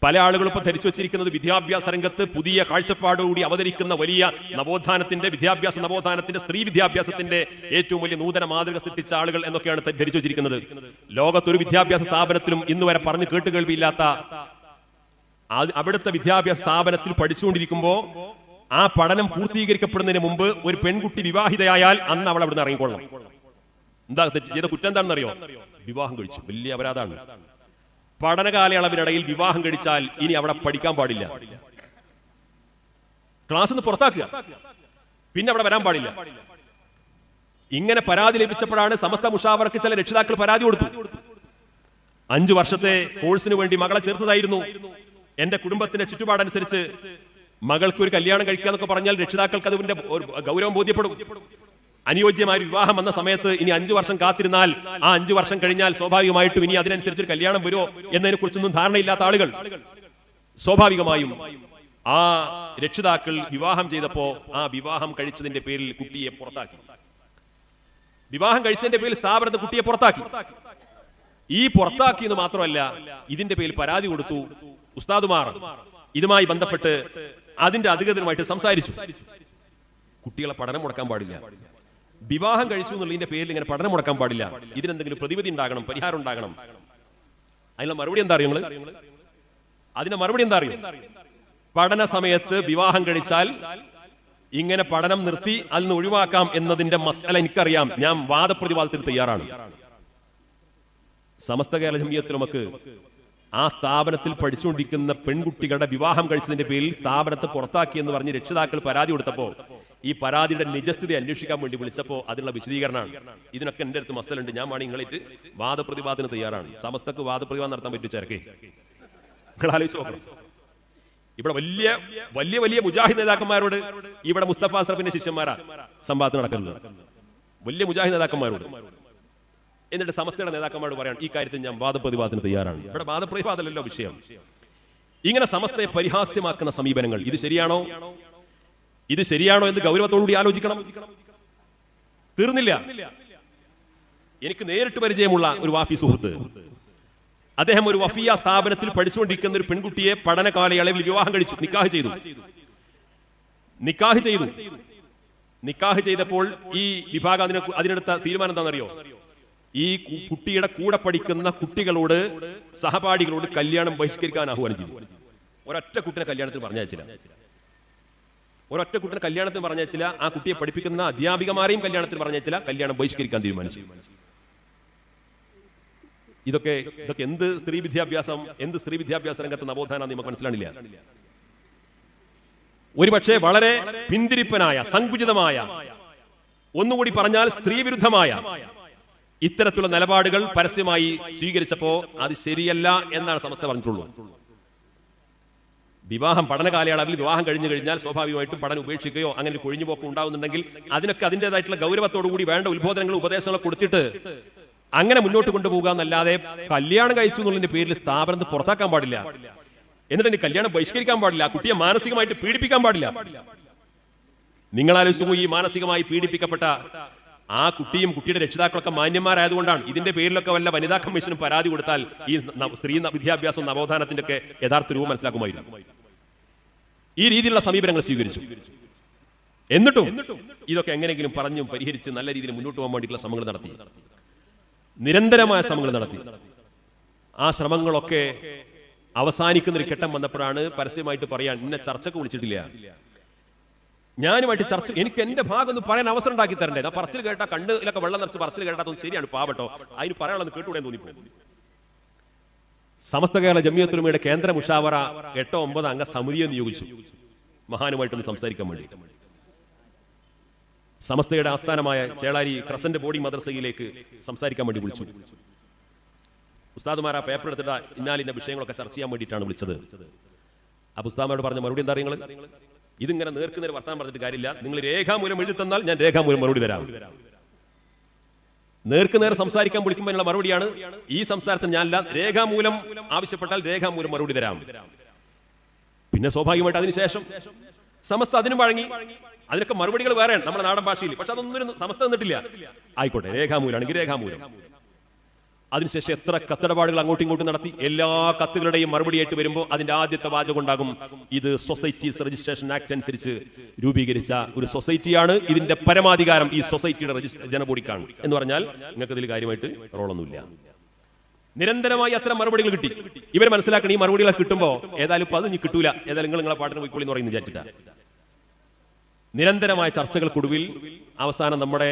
പല ആളുകളും ഇപ്പൊ ധരിച്ചു വെച്ചിരിക്കുന്നത് വിദ്യാഭ്യാസ രംഗത്ത് പുതിയ കാഴ്ചപ്പാടുകൂടി അവതരിക്കുന്ന വലിയ നവോത്ഥാനത്തിന്റെ വിദ്യാഭ്യാസ നവോത്ഥാനത്തിന്റെ സ്ത്രീ വിദ്യാഭ്യാസത്തിന്റെ ഏറ്റവും വലിയ നൂതന മാതൃക സൃഷ്ടിച്ച ആളുകൾ എന്നൊക്കെയാണ് ധരിച്ചു വച്ചിരിക്കുന്നത്. ലോകത്തൊരു വിദ്യാഭ്യാസ സ്ഥാപനത്തിലും ഇന്ന് വരെ പറഞ്ഞു കേട്ടുകേൾവിയില്ലാത്ത അവിടുത്തെ വിദ്യാഭ്യാസ സ്ഥാപനത്തിൽ പഠിച്ചുകൊണ്ടിരിക്കുമ്പോൾ ആ പഠനം പൂർത്തീകരിക്കപ്പെടുന്നതിന് മുമ്പ് ഒരു പെൺകുട്ടി വിവാഹിതയായാൽ അന്ന് അവൾ അവിടുന്ന് ഇറങ്ങിക്കൊള്ളണം. എന്താ ചെയ്ത കുറ്റം എന്താണെന്നറിയോ? വിവാഹം കഴിച്ചു. വലിയ അപരാധമാണ്. പഠന കാലയളവിനിടയിൽ വിവാഹം കഴിച്ചാൽ ഇനി അവിടെ പഠിക്കാൻ പാടില്ല. ക്ലാസ് നിന്ന് പുറത്താക്കുക. പിന്നെ അവിടെ വരാൻ പാടില്ല. ഇങ്ങനെ പരാതി ലഭിച്ചപ്പോഴാണ് സമസ്ത മുഷാവർക്ക് ചില രക്ഷിതാക്കൾ പരാതി കൊടുത്തു. അഞ്ചു വർഷത്തെ കോഴ്സിന് വേണ്ടി മകളെ ചേർത്തതായിരുന്നു. എന്റെ കുടുംബത്തിന്റെ ചുറ്റുപാടനുസരിച്ച് മകൾക്ക് ഒരു കല്യാണം കഴിക്കുക എന്നൊക്കെ പറഞ്ഞാൽ രക്ഷിതാക്കൾക്ക് അതിന്റെ ഗൗരവം ബോധ്യപ്പെടും. അനുയോജ്യമായ ഒരു വിവാഹം വന്ന സമയത്ത് ഇനി അഞ്ചു വർഷം കാത്തിരുന്നാൽ ആ അഞ്ചു വർഷം കഴിഞ്ഞാൽ സ്വാഭാവികമായിട്ടും ഇനി അതിനനുസരിച്ച് ഒരു കല്യാണം വരുമോ എന്നതിനെ കുറിച്ചൊന്നും ധാരണയില്ലാത്ത ആളുകൾ. സ്വാഭാവികമായും ആ രക്ഷിതാക്കൾ വിവാഹം ചെയ്തപ്പോ ആ വിവാഹം കഴിച്ചതിന്റെ പേരിൽ കുട്ടിയെ പുറത്താക്കി. വിവാഹം കഴിച്ചതിന്റെ പേരിൽ സ്ഥാപനത്തിൽ കുട്ടിയെ പുറത്താക്കി. ഈ പുറത്താക്കിയെന്ന് മാത്രമല്ല ഇതിന്റെ പേരിൽ പരാതി കൊടുത്തു ഉസ്താദുമാർ. ഇതുമായി ബന്ധപ്പെട്ട് അതിന്റെ അധികൃതരുമായിട്ട് സംസാരിച്ചു. കുട്ടികളെ പഠനം മുടക്കാൻ പാടില്ല. വിവാഹം കഴിച്ചു എന്നുള്ളതിന്റെ പേരിൽ ഇങ്ങനെ പഠനം മുടക്കാൻ പാടില്ല. ഇതിനെന്തെങ്കിലും പ്രതിവിധി ഉണ്ടാകണം പരിഹാരം ഉണ്ടാകണം. അതിനുള്ള മറുപടി എന്താ അറിയോ അതിന്റെ മറുപടി എന്താ അറിയോ? പഠന സമയത്ത് വിവാഹം കഴിച്ചാൽ ഇങ്ങനെ പഠനം നിർത്തി അതിൽ നിന്ന് ഒഴിവാക്കാം എന്നതിന്റെ മസല എനിക്കറിയാം. ഞാൻ വാദപ്രതിവാദത്തിന് തയ്യാറാണ്. സമസ്ത കേരള ജമിയത്തിൽ നമുക്ക് ആ സ്ഥാപനത്തിൽ പഠിച്ചുകൊണ്ടിരിക്കുന്ന പെൺകുട്ടികളുടെ വിവാഹം കഴിച്ചതിന്റെ പേരിൽ സ്ഥാപനത്തെ പുറത്താക്കി എന്ന് പറഞ്ഞ് രക്ഷിതാക്കൾ പരാതി കൊടുത്തപ്പോ ഈ പരാതിയുടെ നിജസ്ഥിതി അന്വേഷിക്കാൻ വേണ്ടി വിളിച്ചപ്പോ അതിനുള്ള വിശദീകരണമാണ്. ഇതിനൊക്കെ എന്റെ അടുത്ത് മസലുണ്ട്. ഞാൻ വേണമെങ്കിൽ നിങ്ങളേറ്റ് വാദപ്രതിവാദത്തിന് തയ്യാറാണ്. സമസ്തക്ക് വാദപ്രതിവാദം നടത്താൻ പറ്റും ചേർക്കേ നിങ്ങൾ ഇവിടെ വലിയ വലിയ വലിയ മുജാഹിദ് നേതാക്കന്മാരോട് ഇവിടെ മുസ്തഫ സറഫിന്റെ ശിഷ്യന്മാരാ സംവാദത്തിന് നടക്കുന്നത്. വലിയ മുജാഹിദ് നേതാക്കന്മാരോട്. എന്നിട്ട് സമസ്തയുടെ നേതാക്കന്മാരോട് പറയാൻ ഈ കാര്യത്തിൽ ഞാൻ വാദപ്രതിവാദത്തിന് തയ്യാറാണ്. ഇവിടെ വാദപ്രതിവാദമല്ലല്ലോ വിഷയം. ഇങ്ങനെ സമസ്തയെ പരിഹാസ്യമാക്കുന്ന സമീപനങ്ങൾ ഇത് ശരിയാണോ? ഇത് ശരിയാണോ എന്ന് ഗൗരവത്തോടുകൂടി ആലോചിക്കണം. തീർന്നില്ല. എനിക്ക് നേരിട്ട് പരിചയമുള്ള ഒരു വാഫി സുഹൃത്ത്. അദ്ദേഹം ഒരു വഫിയ സ്ഥാപനത്തിൽ പഠിച്ചുകൊണ്ടിരിക്കുന്ന ഒരു പെൺകുട്ടിയെ പഠന കാലയളവിൽ വിവാഹം കഴിച്ചു. നിക്കാഹ് ചെയ്തു. നിക്കാഹ് ചെയ്തു. നിക്കാഹ് ചെയ്തപ്പോൾ ഈ വിഭാഗം അതിനെ അതിനെടുത്ത തീരുമാനം എന്താണെന്നറിയോ? ഈ കുട്ടിയുടെ കൂടെ പഠിക്കുന്ന കുട്ടികളോട് സഹപാഠികളോട് കല്യാണം ബഹിഷ്കരിക്കാൻ ആഹ്വാനം ചെയ്തു ഒരൊറ്റ കുട്ടിനെ കല്യാണത്തിന് പറഞ്ഞയച്ചില്ല ഒരൊറ്റ കുട്ടിനെ കല്യാണത്തിന് പറഞ്ഞയച്ചില്ല ആ കുട്ടിയെ പഠിപ്പിക്കുന്ന അധ്യാപികമാരെയും കല്യാണത്തിന് പറഞ്ഞയച്ചില്ല കല്യാണം ബഹിഷ്കരിക്കാൻ തീരുമാനിച്ചു. ഇതൊക്കെ ഇതൊക്കെ എന്ത് സ്ത്രീ വിദ്യാഭ്യാസം എന്ത് സ്ത്രീ വിദ്യാഭ്യാസ രംഗത്ത് നവോത്ഥാനം നമുക്ക് മനസ്സിലാണില്ല ഒരുപക്ഷെ വളരെ പിന്തിരിപ്പനായ സങ്കുചിതമായ ഒന്നുകൂടി പറഞ്ഞാൽ സ്ത്രീ വിരുദ്ധമായ ഇത്തരത്തിലുള്ള നിലപാടുകൾ പരസ്യമായി സ്വീകരിച്ചപ്പോ അത് ശരിയല്ല എന്നാണ് സമസ്ത പറഞ്ഞിട്ടുള്ളത് വിവാഹം പഠന കാലയളവിൽ വിവാഹം കഴിഞ്ഞു കഴിഞ്ഞാൽ സ്വാഭാവികമായിട്ടും പഠനം ഉപേക്ഷിക്കുകയോ അങ്ങനെ കൊഴിഞ്ഞുപോക്ക് ഉണ്ടാവുന്നുണ്ടെങ്കിൽ അതിനൊക്കെ അതിന്റെതായിട്ടുള്ള ഗൗരവത്തോടു കൂടി വേണ്ട ഉത്ബോധനങ്ങൾ ഉപദേശങ്ങൾ കൊടുത്തിട്ട് അങ്ങനെ മുന്നോട്ട് കൊണ്ടുപോകുക എന്നല്ലാതെ കല്യാണം കഴിച്ചു എന്നുള്ളതിന്റെ പേരിൽ സ്ഥാപനത്തിൽ പുറത്താക്കാൻ പാടില്ല. എന്നിട്ട് ഇനി കല്യാണം ബഹിഷ്കരിക്കാൻ പാടില്ല. കുട്ടിയെ മാനസികമായിട്ട് പീഡിപ്പിക്കാൻ പാടില്ല. നിങ്ങൾ ആലോചിച്ചു ഈ മാനസികമായി പീഡിപ്പിക്കപ്പെട്ട ആ കുട്ടിയും കുട്ടിയുടെ രക്ഷിതാക്കളൊക്കെ മാന്യന്മാരായതുകൊണ്ടാണ്. ഇതിന്റെ പേരിലൊക്കെ വല്ല വനിതാ കമ്മീഷനും പരാതി കൊടുത്താൽ ഈ സ്ത്രീ വിദ്യാഭ്യാസം നവോത്ഥാനത്തിന്റെ ഒക്കെ യഥാർത്ഥ രൂപം മനസ്സിലാക്കുമായിരുന്നു. ഈ രീതിയിലുള്ള സമീപനങ്ങൾ സ്വീകരിച്ചു. എന്നിട്ടും ഇതൊക്കെ എങ്ങനെയെങ്കിലും പറഞ്ഞും പരിഹരിച്ച് നല്ല രീതിയിൽ മുന്നോട്ട് പോകാൻ വേണ്ടിയിട്ടുള്ള ശ്രമങ്ങൾ നടത്തി. നിരന്തരമായ ശ്രമങ്ങൾ നടത്തി. ആ ശ്രമങ്ങളൊക്കെ അവസാനിക്കുന്ന ഒരു ഘട്ടം വന്നപ്പോഴാണ് പരസ്യമായിട്ട് പറയാൻ ഇന്ന ചർച്ചക്ക് വിളിച്ചിട്ടില്ല. ഞാനുമായിട്ട് ചർച്ച എനിക്ക് എന്റെ ഭാഗം ഒന്ന് പറയാൻ അവസരം ഉണ്ടാക്കി തരണ്ടേ? ഞാൻ പറച്ചിൽ കേട്ടാ കണ്ണിലൊക്കെ വെള്ളം നിറച്ച് പറച്ചിൽ കേട്ടാത്തൊന്നും ശരിയാണ് പാവട്ടോ. അതിന് പറയാനുള്ളത് കേട്ടുകൂടെ തോന്നിപ്പോ സമസ്ത കേരള ജമിയത്തുലമയുടെ കേന്ദ്ര മുഷാവറ എട്ടോ ഒമ്പത് അംഗ സമിതിയെ നിയോഗിച്ചു. മഹാനുമായിട്ടൊന്ന് സംസാരിക്കാൻ വേണ്ടി സമസ്തയുടെ ആസ്ഥാനമായ ചേളാരി ക്രസന്റ് ബോഡി മദ്രസയിലേക്ക് സംസാരിക്കാൻ വേണ്ടി വിളിച്ചു. ഉസ്താദുമാർ ആ പേപ്പർ എടുത്തിട്ട് ഇന്നാലിന്റെ വിഷയങ്ങളൊക്കെ ചർച്ച ചെയ്യാൻ വേണ്ടിയിട്ടാണ് വിളിച്ചത്. ആ ഉസ്താദമാരോട് പറഞ്ഞ മറുപടി എന്താ നിങ്ങൾ ഇതിങ്ങനെ നേർക്കുന്നൊരു വർത്താനം പറഞ്ഞിട്ട് കാര്യമില്ല. നിങ്ങൾ രേഖാമൂലം എഴുതി തന്നാൽ ഞാൻ രേഖാമൂലം മറുപടി തരാം. നേർക്ക് നേരെ സംസാരിക്കാൻ വിളിക്കുമ്പോഴുള്ള മറുപടിയാണ് ഈ സംസാരത്തിന് ഞാനല്ല രേഖാമൂലം ആവശ്യപ്പെട്ടാൽ രേഖാമൂലം മറുപടി തരാം. പിന്നെ സ്വാഭാവികമായിട്ട് അതിനുശേഷം സമസ്ത അതിനും വഴങ്ങി. അതിനൊക്കെ മറുപടികൾ വേറെ നമ്മുടെ നാടൻ ഭാഷയിൽ. പക്ഷെ അതൊന്നും സമസ്ത നിന്നിട്ടില്ല ആയിക്കോട്ടെ രേഖാമൂലാണെങ്കിൽ രേഖാമൂലം. അതിനുശേഷം എത്ര കത്തിടപാടുകൾ അങ്ങോട്ടും ഇങ്ങോട്ടും നടത്തി എല്ലാ കത്തുകളുടെയും മറുപടിയായിട്ട് വരുമ്പോൾ അതിന്റെ ആദ്യത്തെ വാചകം ഉണ്ടാകും. ഇത് സൊസൈറ്റീസ് രജിസ്ട്രേഷൻ ആക്ട് അനുസരിച്ച് രൂപീകരിച്ച ഒരു സൊസൈറ്റിയാണ് ഇതിന്റെ പരമാധികാരം ഈ സൊസൈറ്റിയുടെ ജനബോഡിക്കാണ് എന്ന് പറഞ്ഞാൽ നിങ്ങൾക്ക് ഇതിൽ കാര്യമായിട്ട് റോളൊന്നുമില്ല നിരന്തരമായി അത്തരം മറുപടികൾ കിട്ടി. ഇവർ മനസ്സിലാക്കണം ഈ മറുപടികൾ കിട്ടുമ്പോൾ ഏതായാലും ഇപ്പൊ അത് ഇനി കിട്ടൂല. ഏതായാലും നിങ്ങൾ നിങ്ങളെ പാട്ടിന് പോയിക്കോളി എന്ന് പറയുന്നത് വിചാരിച്ചിട്ടാ. നിരന്തരമായ ചർച്ചകൾക്കൊടുവിൽ അവസാനം നമ്മുടെ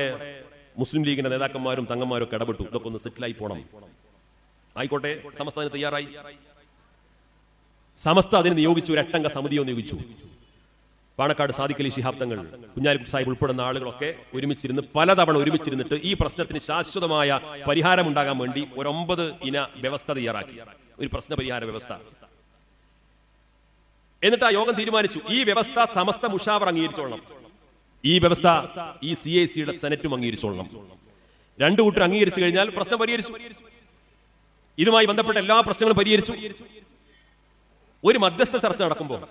മുസ്ലിം ലീഗിന്റെ നേതാക്കന്മാരും തങ്ങന്മാരും ഒക്കെ ഇടപെട്ടു. ഇതൊക്കെ ഒന്ന് സെറ്റിലായി പോണം. ആയിക്കോട്ടെ അതിന് തയ്യാറായി. സമസ്ത അതിന് നിയോഗിച്ചു ഒരു എട്ടംഗ സമിതിയോ നിയോഗിച്ചു. പാണക്കാട് സാദിഖലി ശിഹാബ് തങ്ങൾ കുഞ്ഞാലിക്കുട്ടി സാഹിബ് ഉൾപ്പെടുന്ന ആളുകളൊക്കെ ഒരുമിച്ചിരുന്ന് പലതവണ ഒരുമിച്ചിരുന്നിട്ട് ഈ പ്രശ്നത്തിന് ശാശ്വതമായ പരിഹാരം പരിഹാരമുണ്ടാകാൻ വേണ്ടി ഒരു ഒമ്പത് ഇന വ്യവസ്ഥ തയ്യാറാക്കി. ഒരു പ്രശ്ന പരിഹാര വ്യവസ്ഥ. എന്നിട്ട് ആ യോഗം തീരുമാനിച്ചു. ഈ വ്യവസ്ഥ സമസ്ത മുഷാവർ അംഗീകരിച്ചോളണം. ഈ വ്യവസ്ഥ ഈ സി ഐ സിയുടെ സെനറ്റും അംഗീകരിച്ചോളണം. രണ്ടു കൂട്ടർ അംഗീകരിച്ചു കഴിഞ്ഞാൽ പ്രശ്നം പരിഹരിച്ചു. ഇതുമായി ബന്ധപ്പെട്ട എല്ലാ പ്രശ്നങ്ങളും പരിഹരിച്ചു. ഒരു മധ്യസ്ഥ ചർച്ച നടക്കുമ്പോൾ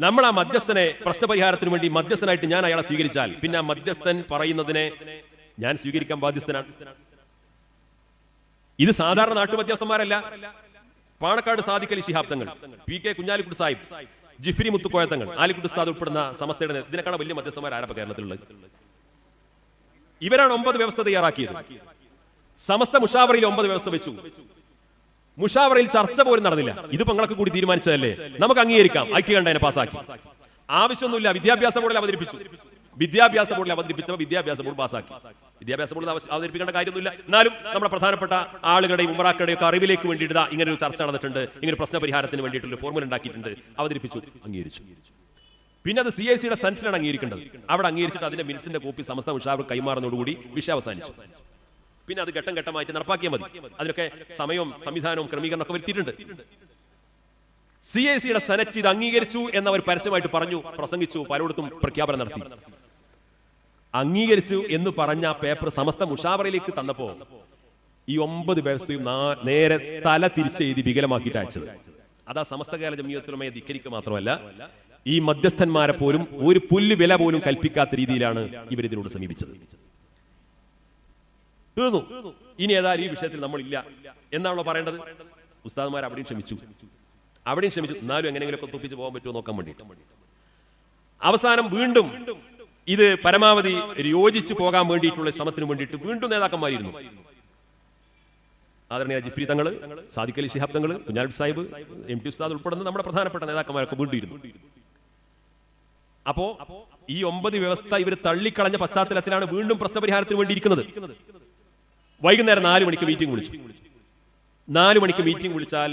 നമ്മൾ ആ മധ്യസ്ഥനെ പ്രശ്നപരിഹാരത്തിന് വേണ്ടി മധ്യസ്ഥനായിട്ട് ഞാൻ അയാളെ സ്വീകരിച്ചാൽ പിന്നെ ആ മധ്യസ്ഥൻ പറയുന്നതിനെ ഞാൻ സ്വീകരിക്കാൻ ബാധ്യസ്ഥനാണ്. ഇത് സാധാരണ നാട്ടുമധ്യസ്ഥന്മാരല്ല. പാണക്കാട് സാദിഖലി ശിഹാബ്ദങ്ങൾ പി കെ കുഞ്ഞാലിക്കുട്ടി സാഹിബ് ജിഫ്രി മുത്തുക്കോയത്തങ്ങൾ ആലിക്കുട്ടി ഉസ്താദ് ഉൾപ്പെടുന്ന സമസ്തയുടെ ഇതിനേക്കാൾ വലിയ മധ്യസ്ഥന്മാർ ആരപ്പ കേരളത്തിലുള്ളത്? ഇവരാണ് ഒമ്പത് വ്യവസ്ഥ തയ്യാറാക്കിയത്. സമസ്ത മുഷാവറയിൽ ഒമ്പത് വ്യവസ്ഥ വെച്ചു. മുഷാവറയിൽ ചർച്ച പോലും നടന്നില്ല. ഇത് പങ്ങളൊക്കെ കൂടി തീരുമാനിച്ചതല്ലേ? നമുക്ക് അംഗീകരിക്കാം. ഐക്യകണ്ഠേന പാസാക്കി. ആവശ്യമൊന്നുമില്ല. വിദ്യാഭ്യാസ ബോർഡിൽ അവതരിപ്പിച്ചു. വിദ്യാഭ്യാസ ബോർഡിൽ അവതരിപ്പിച്ചപ്പോൾ വിദ്യാഭ്യാസ ബോർഡ് പാസ്സാക്കി വിദ്യാഭ്യാസ ബോർഡിൽ അവ- അവതരിപ്പിക്കേണ്ട കാര്യമൊന്നുമില്ല. എന്നാലും നമ്മുടെ പ്രധാനപ്പെട്ട ആളുകളുടെയും ഉമറാക്കളുടെയും ഒക്കെ അറിവിലേക്ക് വേണ്ടിയിട്ട് ഇങ്ങനെ ഒരു ചർച്ച നടന്നിട്ടുണ്ട്. ഇങ്ങനെ പ്രശ്ന പരിഹാരത്തിന് വേണ്ടിയിട്ടുള്ള ഫോർമുല ഉണ്ടാക്കിയിട്ടുണ്ട്. അവതരിപ്പിച്ചു. അംഗീകരിച്ചു. പിന്നെ അത് സി ഐ സിയുടെ സെന്ററിലാണ് അംഗീകരിക്കേണ്ടത്. അവിടെ അംഗീകരിച്ചിട്ട് അതിന്റെ മിനിറ്റ്സിന്റെ കോപ്പി സമസ്ത ഉഷാവ് കൈമാറുന്നതോടുകൂടി വിഷയം അവസാനിച്ചു. പിന്നെ അത് ഘട്ടം ഘട്ടമായിട്ട് നടപ്പാക്കിയാൽ മതി. അതിനൊക്കെ സമയവും സംവിധാനവും ക്രമീകരണമൊക്കെ വരുത്തിയിട്ടുണ്ട്. സി ഐ സിയുടെ സെനറ്റ് ഇത് അംഗീകരിച്ചു എന്ന് അവർ പരസ്യമായിട്ട് പറഞ്ഞു പ്രസംഗിച്ചു പലയിടത്തും പ്രഖ്യാപനം നടത്തി. അംഗീകരിച്ചു എന്ന് പറഞ്ഞ പേപ്പർ സമസ്ത മുഷാവറയിലേക്ക് തന്നപ്പോ ഈ ഒമ്പത് വ്യവസ്ഥയും നേരെ തല തിരിച്ചെഴുതി വികലമാക്കിയിട്ട് അയച്ചത്. അതാ സമസ്ത കാല ജമീയത്തിലുമായി ധിക്കരിക്കുക മാത്രമല്ല ഈ മധ്യസ്ഥന്മാരെ പോലും ഒരു പുല്ല് വില പോലും കൽപ്പിക്കാത്ത രീതിയിലാണ് ഇവരിതിനോട് സമീപിച്ചത്. തീർന്നു. ഇനി ഏതായാലും ഈ വിഷയത്തിൽ നമ്മളില്ല. എന്നാണല്ലോ പറയേണ്ടത്? ഉസ്താദ്മാർ അവിടെയും ക്ഷമിച്ചു. അവിടെയും ക്ഷമിച്ചു. എന്നാലും എങ്ങനെയെങ്കിലുമൊക്കെ തുപ്പിച്ച് പോകാൻ പറ്റുമോ നോക്കാൻ വേണ്ടിയിട്ട്. അവസാനം വീണ്ടും ഇത് പരമാവധി യോജിച്ചു പോകാൻ വേണ്ടിയിട്ടുള്ള ശ്രമത്തിന് വേണ്ടിയിട്ട് വീണ്ടും നേതാക്കന്മാരിയിരുന്നു ആദരണീയ ജിഫ്രി തങ്ങൾ സാദിഖ് അലി ശിഹാബ് തങ്ങൾ കുഞ്ഞാൽ സാഹിബ് എം ടി ഉസ്താദ് ഉൾപ്പെടുന്ന നമ്മുടെ പ്രധാനപ്പെട്ട നേതാക്കന്മാരൊക്കെ വീണ്ടും ഇരുന്നു. അപ്പോ ഈ ഒമ്പത് വ്യവസ്ഥ ഇവർ തള്ളിക്കളഞ്ഞ പശ്ചാത്തലത്തിലാണ് വീണ്ടും പ്രശ്നപരിഹാരത്തിന് വേണ്ടിയിരിക്കുന്നത് വൈകുന്നേരം നാല് മണിക്ക് മീറ്റിംഗ് വിളിച്ചു. നാല് മണിക്ക് മീറ്റിംഗ് വിളിച്ചാൽ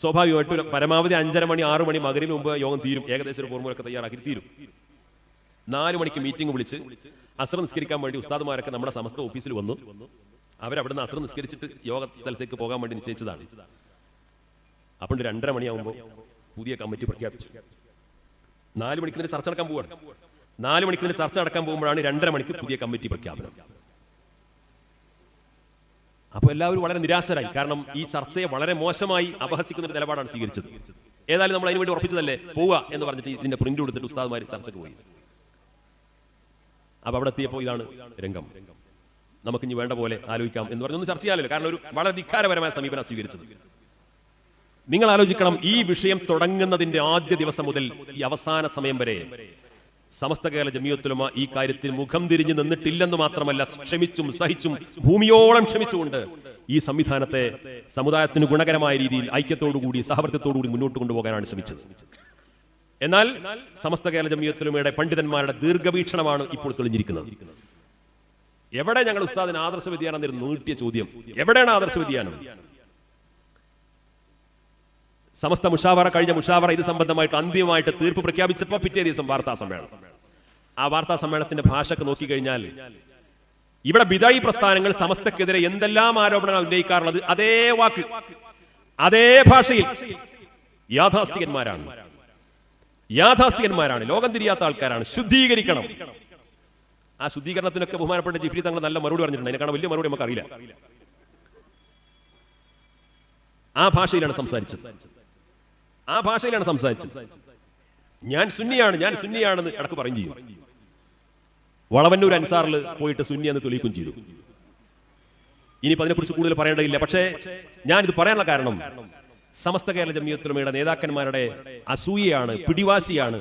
സ്വാഭാവികമായിട്ടും പരമാവധി അഞ്ചര മണി ആറു മണി മകരിന് മുമ്പ് യോഗം തീരും. ഏകദേശം ഒരു ഫോർമുലൊക്കെ തയ്യാറാക്കി തീരും. നാലു മണിക്ക് മീറ്റിംഗ് വിളിച്ച് അസർ നിസ്കരിക്കാൻ വേണ്ടി ഉസ്താദുമാരൊക്കെ നമ്മുടെ സമസ്ത ഓഫീസിൽ വന്നു. അവരവിടുന്ന് അസർ നിസ്കരിച്ചിട്ട് യോഗ സ്ഥലത്തേക്ക് പോകാൻ വേണ്ടി നിശ്ചയിച്ചതാണ്. അപ്പോൾ രണ്ടര മണിയാകുമ്പോൾ പുതിയ കമ്മിറ്റി പ്രഖ്യാപിച്ചു. നാല് മണിക്ക് ചർച്ച നടക്കാൻ പോവുകയാണ് നാല് മണിക്ക് ചർച്ച നടക്കാൻ പോകുമ്പോഴാണ് രണ്ടര മണിക്ക് പുതിയ കമ്മിറ്റി പ്രഖ്യാപനം. അപ്പൊ എല്ലാവരും വളരെ നിരാശരായി. കാരണം ഈ ചർച്ചയെ വളരെ മോശമായി അപഹസിക്കുന്ന ഒരു നിലപാടാണ് സ്വീകരിച്ചത്. ഏതായാലും നമ്മൾ അതിനുവേണ്ടി ഉറപ്പിച്ചതല്ലേ? പോവുക എന്ന് പറഞ്ഞിട്ട് ഇതിന്റെ പ്രിന്റ് കൊടുത്തിട്ട് ഉസ്താദ്മാർ ചർച്ചയ്ക്ക് പോയി. അപ്പൊ അവിടെ എത്തിയപ്പോൾ ഇതാണ് രംഗം. നമുക്ക് ഇനി വേണ്ട പോലെ ആലോചിക്കാം എന്ന് പറഞ്ഞൊന്നും ചർച്ച ചെയ്യാമല്ലോ കാരണം ഒരു വളരെ ധിക്കാരപരമായ സമീപനം സ്വീകരിച്ചത്. നിങ്ങൾ ആലോചിക്കണം ഈ വിഷയം തുടങ്ങുന്നതിന്റെ ആദ്യ ദിവസം മുതൽ ഈ അവസാന സമയം വരെ സമസ്ത കേരള ജമിയത്തുലമ ഈ കാര്യത്തിൽ മുഖം തിരിഞ്ഞു നിന്നിട്ടില്ലെന്ന് മാത്രമല്ല ക്ഷമിച്ചും സഹിച്ചും ഭൂമിയോളം ക്ഷമിച്ചുകൊണ്ട് ഈ സംവിധാനത്തെ സമുദായത്തിന് ഗുണകരമായ രീതിയിൽ ഐക്യത്തോടുകൂടി സഹവർത്തിത്തോടുകൂടി മുന്നോട്ട് കൊണ്ടുപോകാനാണ് ശ്രമിച്ചത്. എന്നാൽ സമസ്ത കേരള ജമിയത്തുലമയുടെ പണ്ഡിതന്മാരുടെ ദീർഘവീക്ഷണമാണ് ഇപ്പോൾ തെളിഞ്ഞിരിക്കുന്നത്. എവിടെ ഞങ്ങൾ ഉസ്താദിന് ആദർശ വ്യതിയാനം നീട്ടിയ ചോദ്യം. എവിടെയാണ് ആദർശ വ്യതിയാനം സമസ്ത മുഷാവറ കഴിഞ്ഞ മുഷാവറ ഇത് സംബന്ധമായിട്ട് അന്തിമമായിട്ട് തീർപ്പ് പ്രഖ്യാപിച്ചപ്പോൾ പിറ്റേ ദിവസം വാർത്താ സമ്മേളനം. ആ വാർത്താ സമ്മേളനത്തിന്റെ ഭാഷക്ക് നോക്കിക്കഴിഞ്ഞാൽ ഇവിടെ ബിദായി പ്രസ്ഥാനങ്ങൾ സമസ്തക്കെതിരെ എന്തെല്ലാം ആരോപണങ്ങൾ ഉന്നയിക്കാറുള്ളത്? അതേ വാക്ക് അതേ ഭാഷയിൽ യാഥാസ്ഥികന്മാരാണ്. യാഥാസ്ഥികന്മാരാണ് ലോകം തിരിയാത്ത ആൾക്കാരാണ്. ശുദ്ധീകരിക്കണം. ആ ശുദ്ധീകരണത്തിനൊക്കെ ബഹുമാനപ്പെട്ട ജിഫ്രി തങ്ങൾ നല്ല മറുപടി പറഞ്ഞിട്ടുണ്ട്. അതിനെക്കാണ് വലിയ മറുപടി നമുക്ക് അറിയില്ല ആ ഭാഷയിലാണ് സംസാരിച്ചത്. ആ ഭാഷയിലാണ് സംസാരിച്ചത്. ഞാൻ സുന്നിയാണ് ഞാൻ സുന്നിയാണെന്ന് ഇടയ്ക്ക് പറയും ചെയ്യും. വളവന്നൂർ അൻസാറിൽ പോയിട്ട് സുന്നി എന്ന് തെളിയിക്കും ചെയ്തു. ഇനിയിപ്പോ അതിനെക്കുറിച്ച് കൂടുതൽ പറയേണ്ടതില്ല. പക്ഷേ ഞാൻ ഇത് പറയാനുള്ള കാരണം സമസ്ത കേരള ജമിയത്തുലമയുടെ നേതാക്കന്മാരുടെ അസൂയയാണ് പിടിവാശിയാണ്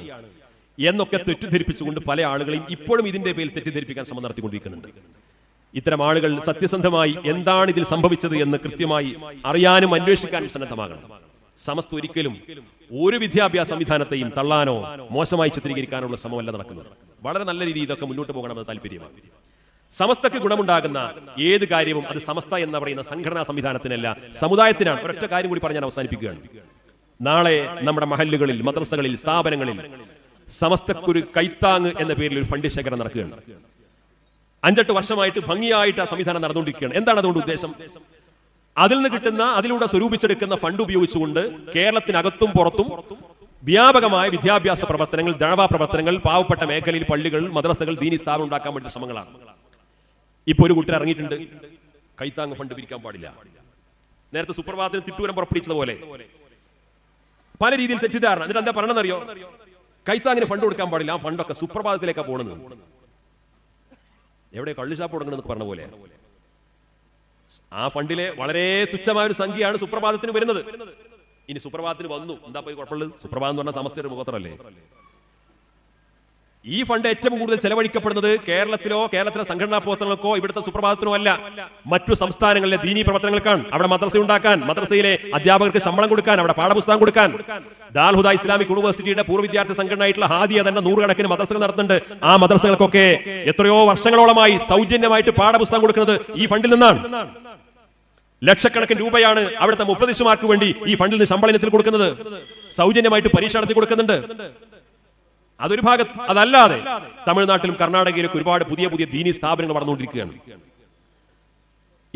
എന്നൊക്കെ തെറ്റിദ്ധരിപ്പിച്ചുകൊണ്ട് പല ആളുകളെയും ഇപ്പോഴും ഇതിന്റെ പേരിൽ തെറ്റിദ്ധരിപ്പിക്കാൻ ശ്രമം നടത്തിക്കൊണ്ടിരിക്കുന്നുണ്ട്. ഇത്തരം ആളുകൾ സത്യസന്ധമായി എന്താണ് ഇതിൽ സംഭവിച്ചത് എന്ന് കൃത്യമായി അറിയാനും അന്വേഷിക്കാനും സന്നദ്ധമാകണം. സമസ്ത ഒരിക്കലും ഒരു വിദ്യാഭ്യാസ സംവിധാനത്തെയും തള്ളാനോ മോശമായി ചിത്രീകരിക്കാനുള്ള ശ്രമമല്ല നടക്കുന്നത്. വളരെ നല്ല രീതിയിൽ ഇതൊക്കെ മുന്നോട്ട് പോകണമെന്ന് താല്പര്യമാണ്. സമസ്തക്ക് ഗുണമുണ്ടാകുന്ന ഏത് കാര്യവും അത് സമസ്ത എന്ന് പറയുന്ന സംഘടനാ സംവിധാനത്തിനല്ല സമുദായത്തിനാണ്. ഒരൊറ്റ കാര്യം കൂടി പറഞ്ഞാൽ അവസാനിപ്പിക്കുകയാണ്. നാളെ നമ്മുടെ മഹല്ലുകളിൽ മദ്രസകളിൽ സ്ഥാപനങ്ങളിൽ സമസ്തക്കൊരു കൈത്താങ് എന്ന പേരിൽ ഒരു ഫണ്ട് ശേഖരം നടക്കുകയാണ്. അഞ്ചെട്ട് വർഷമായിട്ട് ഭംഗിയായിട്ട് ആ സംവിധാനം നടന്നുകൊണ്ടിരിക്കുകയാണ്. എന്താണ് അതുകൊണ്ട് ഉദ്ദേശം? അതിൽ നിന്ന് കിട്ടുന്ന അതിലൂടെ സ്വരൂപിച്ചെടുക്കുന്ന ഫണ്ട് ഉപയോഗിച്ചുകൊണ്ട് കേരളത്തിനകത്തും പുറത്തും വ്യാപകമായ വിദ്യാഭ്യാസ പ്രവർത്തനങ്ങൾ ദഴവാ പ്രവർത്തനങ്ങൾ പാവപ്പെട്ട മേഖലയിൽ പള്ളികൾ മദ്രസകൾ ദീനി സ്ഥാപനം ഉണ്ടാക്കാൻ വേണ്ടി ശ്രമങ്ങളാണ്. ഇപ്പൊ ഒരു കൂട്ടർ ഇറങ്ങിയിട്ടുണ്ട്. കൈത്താങ് ഫണ്ട് പിരിക്കാൻ പാടില്ല. നേരത്തെ സുപ്രഭാതത്തിന് തിട്ടൂരം പുറപ്പെടുവിച്ചതുപോലെ പല. രീതിയിൽ തെറ്റിദ്ധാരണ. എന്നിട്ട് എന്താ പറയണമെന്നറിയോ കൈത്താങ്ങിന് ഫണ്ട് കൊടുക്കാൻ പാടില്ല. ആ ഫണ്ടൊക്കെ സുപ്രഭാതത്തിലേക്കാണ് പോകണമെന്ന് എവിടെ കള്ളിഷാപ്പ് തുടങ്ങണമെന്ന് പറഞ്ഞ പോലെ. ആ ഫണ്ടിലെ വളരെ തുച്ഛമായ ഒരു സംഖ്യയാണ് സുപ്രഭാതത്തിന് വരുന്നത്. ഇനി സുപ്രഭാതത്തിന് വന്നു. എന്താ പോയി കുഴപ്പമുള്ളത്? സുപ്രഭാതം എന്ന് പറഞ്ഞാൽ സമസ്തയുടെ മുഖത്തറല്ലേ? ഈ ഫണ്ട് ഏറ്റവും കൂടുതൽ ചെലവഴിക്കപ്പെടുന്നത് കേരളത്തിലോ കേരളത്തിലെ സംഘടനാ പ്രവർത്തനങ്ങൾക്കോ ഇവിടുത്തെ സുപ്രഭാതത്തിനോ അല്ല. മറ്റു സംസ്ഥാനങ്ങളിലെ ദീനീ പ്രവർത്തനങ്ങൾക്കാണ് അവിടെ മദ്രസ ഉണ്ടാക്കാൻ മദ്രസയിലെ അധ്യാപകർക്ക് ശമ്പളം കൊടുക്കാൻ അവിടെ പാഠപുസ്തകം കൊടുക്കാൻ. ദാൽഹുദ ഇസ്ലാമിക് യൂണിവേഴ്സിറ്റിയുടെ പൂർവ വിദ്യാർത്ഥി സംഘടനയായിട്ടുള്ള ഹാദിയ തന്നെ നൂറുകണക്കിന് മദ്രസകൾ നടത്തുന്നുണ്ട്. ആ മദ്രസകൾക്കൊക്കെ എത്രയോ വർഷങ്ങളോളമായി സൗജന്യമായിട്ട് പാഠപുസ്തകം കൊടുക്കുന്നത് ഈ ഫണ്ടിൽ നിന്നാണ്. ലക്ഷക്കണക്കിന് രൂപയാണ് അവിടുത്തെ മുപ്പതിശുമാർക്ക് വേണ്ടി ഈ ഫണ്ടിൽ നിന്ന് ശമ്പളത്തിൽ കൊടുക്കുന്നത്. സൗജന്യമായിട്ട് പരീക്ഷ നടത്തി കൊടുക്കുന്നുണ്ട്. അതൊരു ഭാഗത്ത് അതല്ലാതെ തമിഴ്നാട്ടിലും കർണാടകയിലൊക്കെ ഒരുപാട് പുതിയ പുതിയ ദീനി സ്ഥാപനങ്ങൾ വളർന്നുകൊണ്ടിരിക്കുകയാണ്.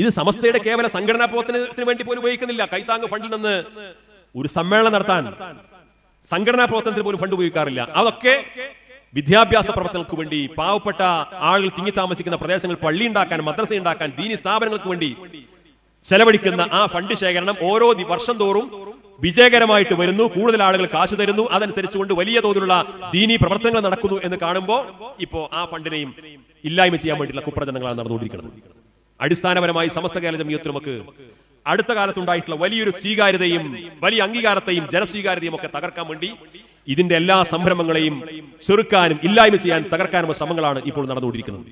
ഇത് സമസ്തയുടെ കേവല സംഘടനാ പ്രവർത്തനത്തിന് വേണ്ടി പോലും ഉപയോഗിക്കുന്നില്ല. കൈത്താങ് ഫണ്ടിൽ നിന്ന് ഒരു സമ്മേളനം നടത്താൻ സംഘടനാ പ്രവർത്തനത്തിന് പോലും ഫണ്ട് ഉപയോഗിക്കാറില്ല. അതൊക്കെ വിദ്യാഭ്യാസ പ്രവർത്തനങ്ങൾക്ക് വേണ്ടി പാവപ്പെട്ട ആളുകൾ തിങ്ങി താമസിക്കുന്ന പ്രദേശങ്ങൾ പള്ളി ഉണ്ടാക്കാൻ മദ്രസ ഉണ്ടാക്കാൻ ദീനി സ്ഥാപനങ്ങൾക്ക് വേണ്ടി ചെലവഴിക്കുന്ന ആ ഫണ്ട് ശേഖരണം ഓരോ വർഷം തോറും വിജയകരമായിട്ട് വരുന്നു കൂടുതൽ ആളുകൾ കാശ് തരുന്നു അതനുസരിച്ചുകൊണ്ട് വലിയ തോതിലുള്ള ദീനി പ്രവർത്തനങ്ങൾ നടക്കുന്നു എന്ന് കാണുമ്പോൾ ഇപ്പോ ആ ഫണ്ടിനെയും ഇല്ലായ്മ ചെയ്യാൻ വേണ്ടിയിട്ടുള്ള കുപ്രചരണങ്ങളാണ് നടന്നുകൊണ്ടിരിക്കുന്നത്. അടിസ്ഥാനപരമായി സമസ്ത കേരള ജമീയത്തിൽ നമുക്ക് അടുത്ത കാലത്തുണ്ടായിട്ടുള്ള വലിയൊരു സ്വീകാര്യതയും വലിയ അംഗീകാരത്തെയും ജനസ്വീകാര്യതയും ഒക്കെ തകർക്കാൻ വേണ്ടി ഇതിന്റെ എല്ലാ സംരംഭങ്ങളെയും ചെറുക്കാനും ഇല്ലായ്മ ചെയ്യാനും തകർക്കാനുമുള്ള ശ്രമങ്ങളാണ് ഇപ്പോൾ നടന്നുകൊണ്ടിരിക്കുന്നത്.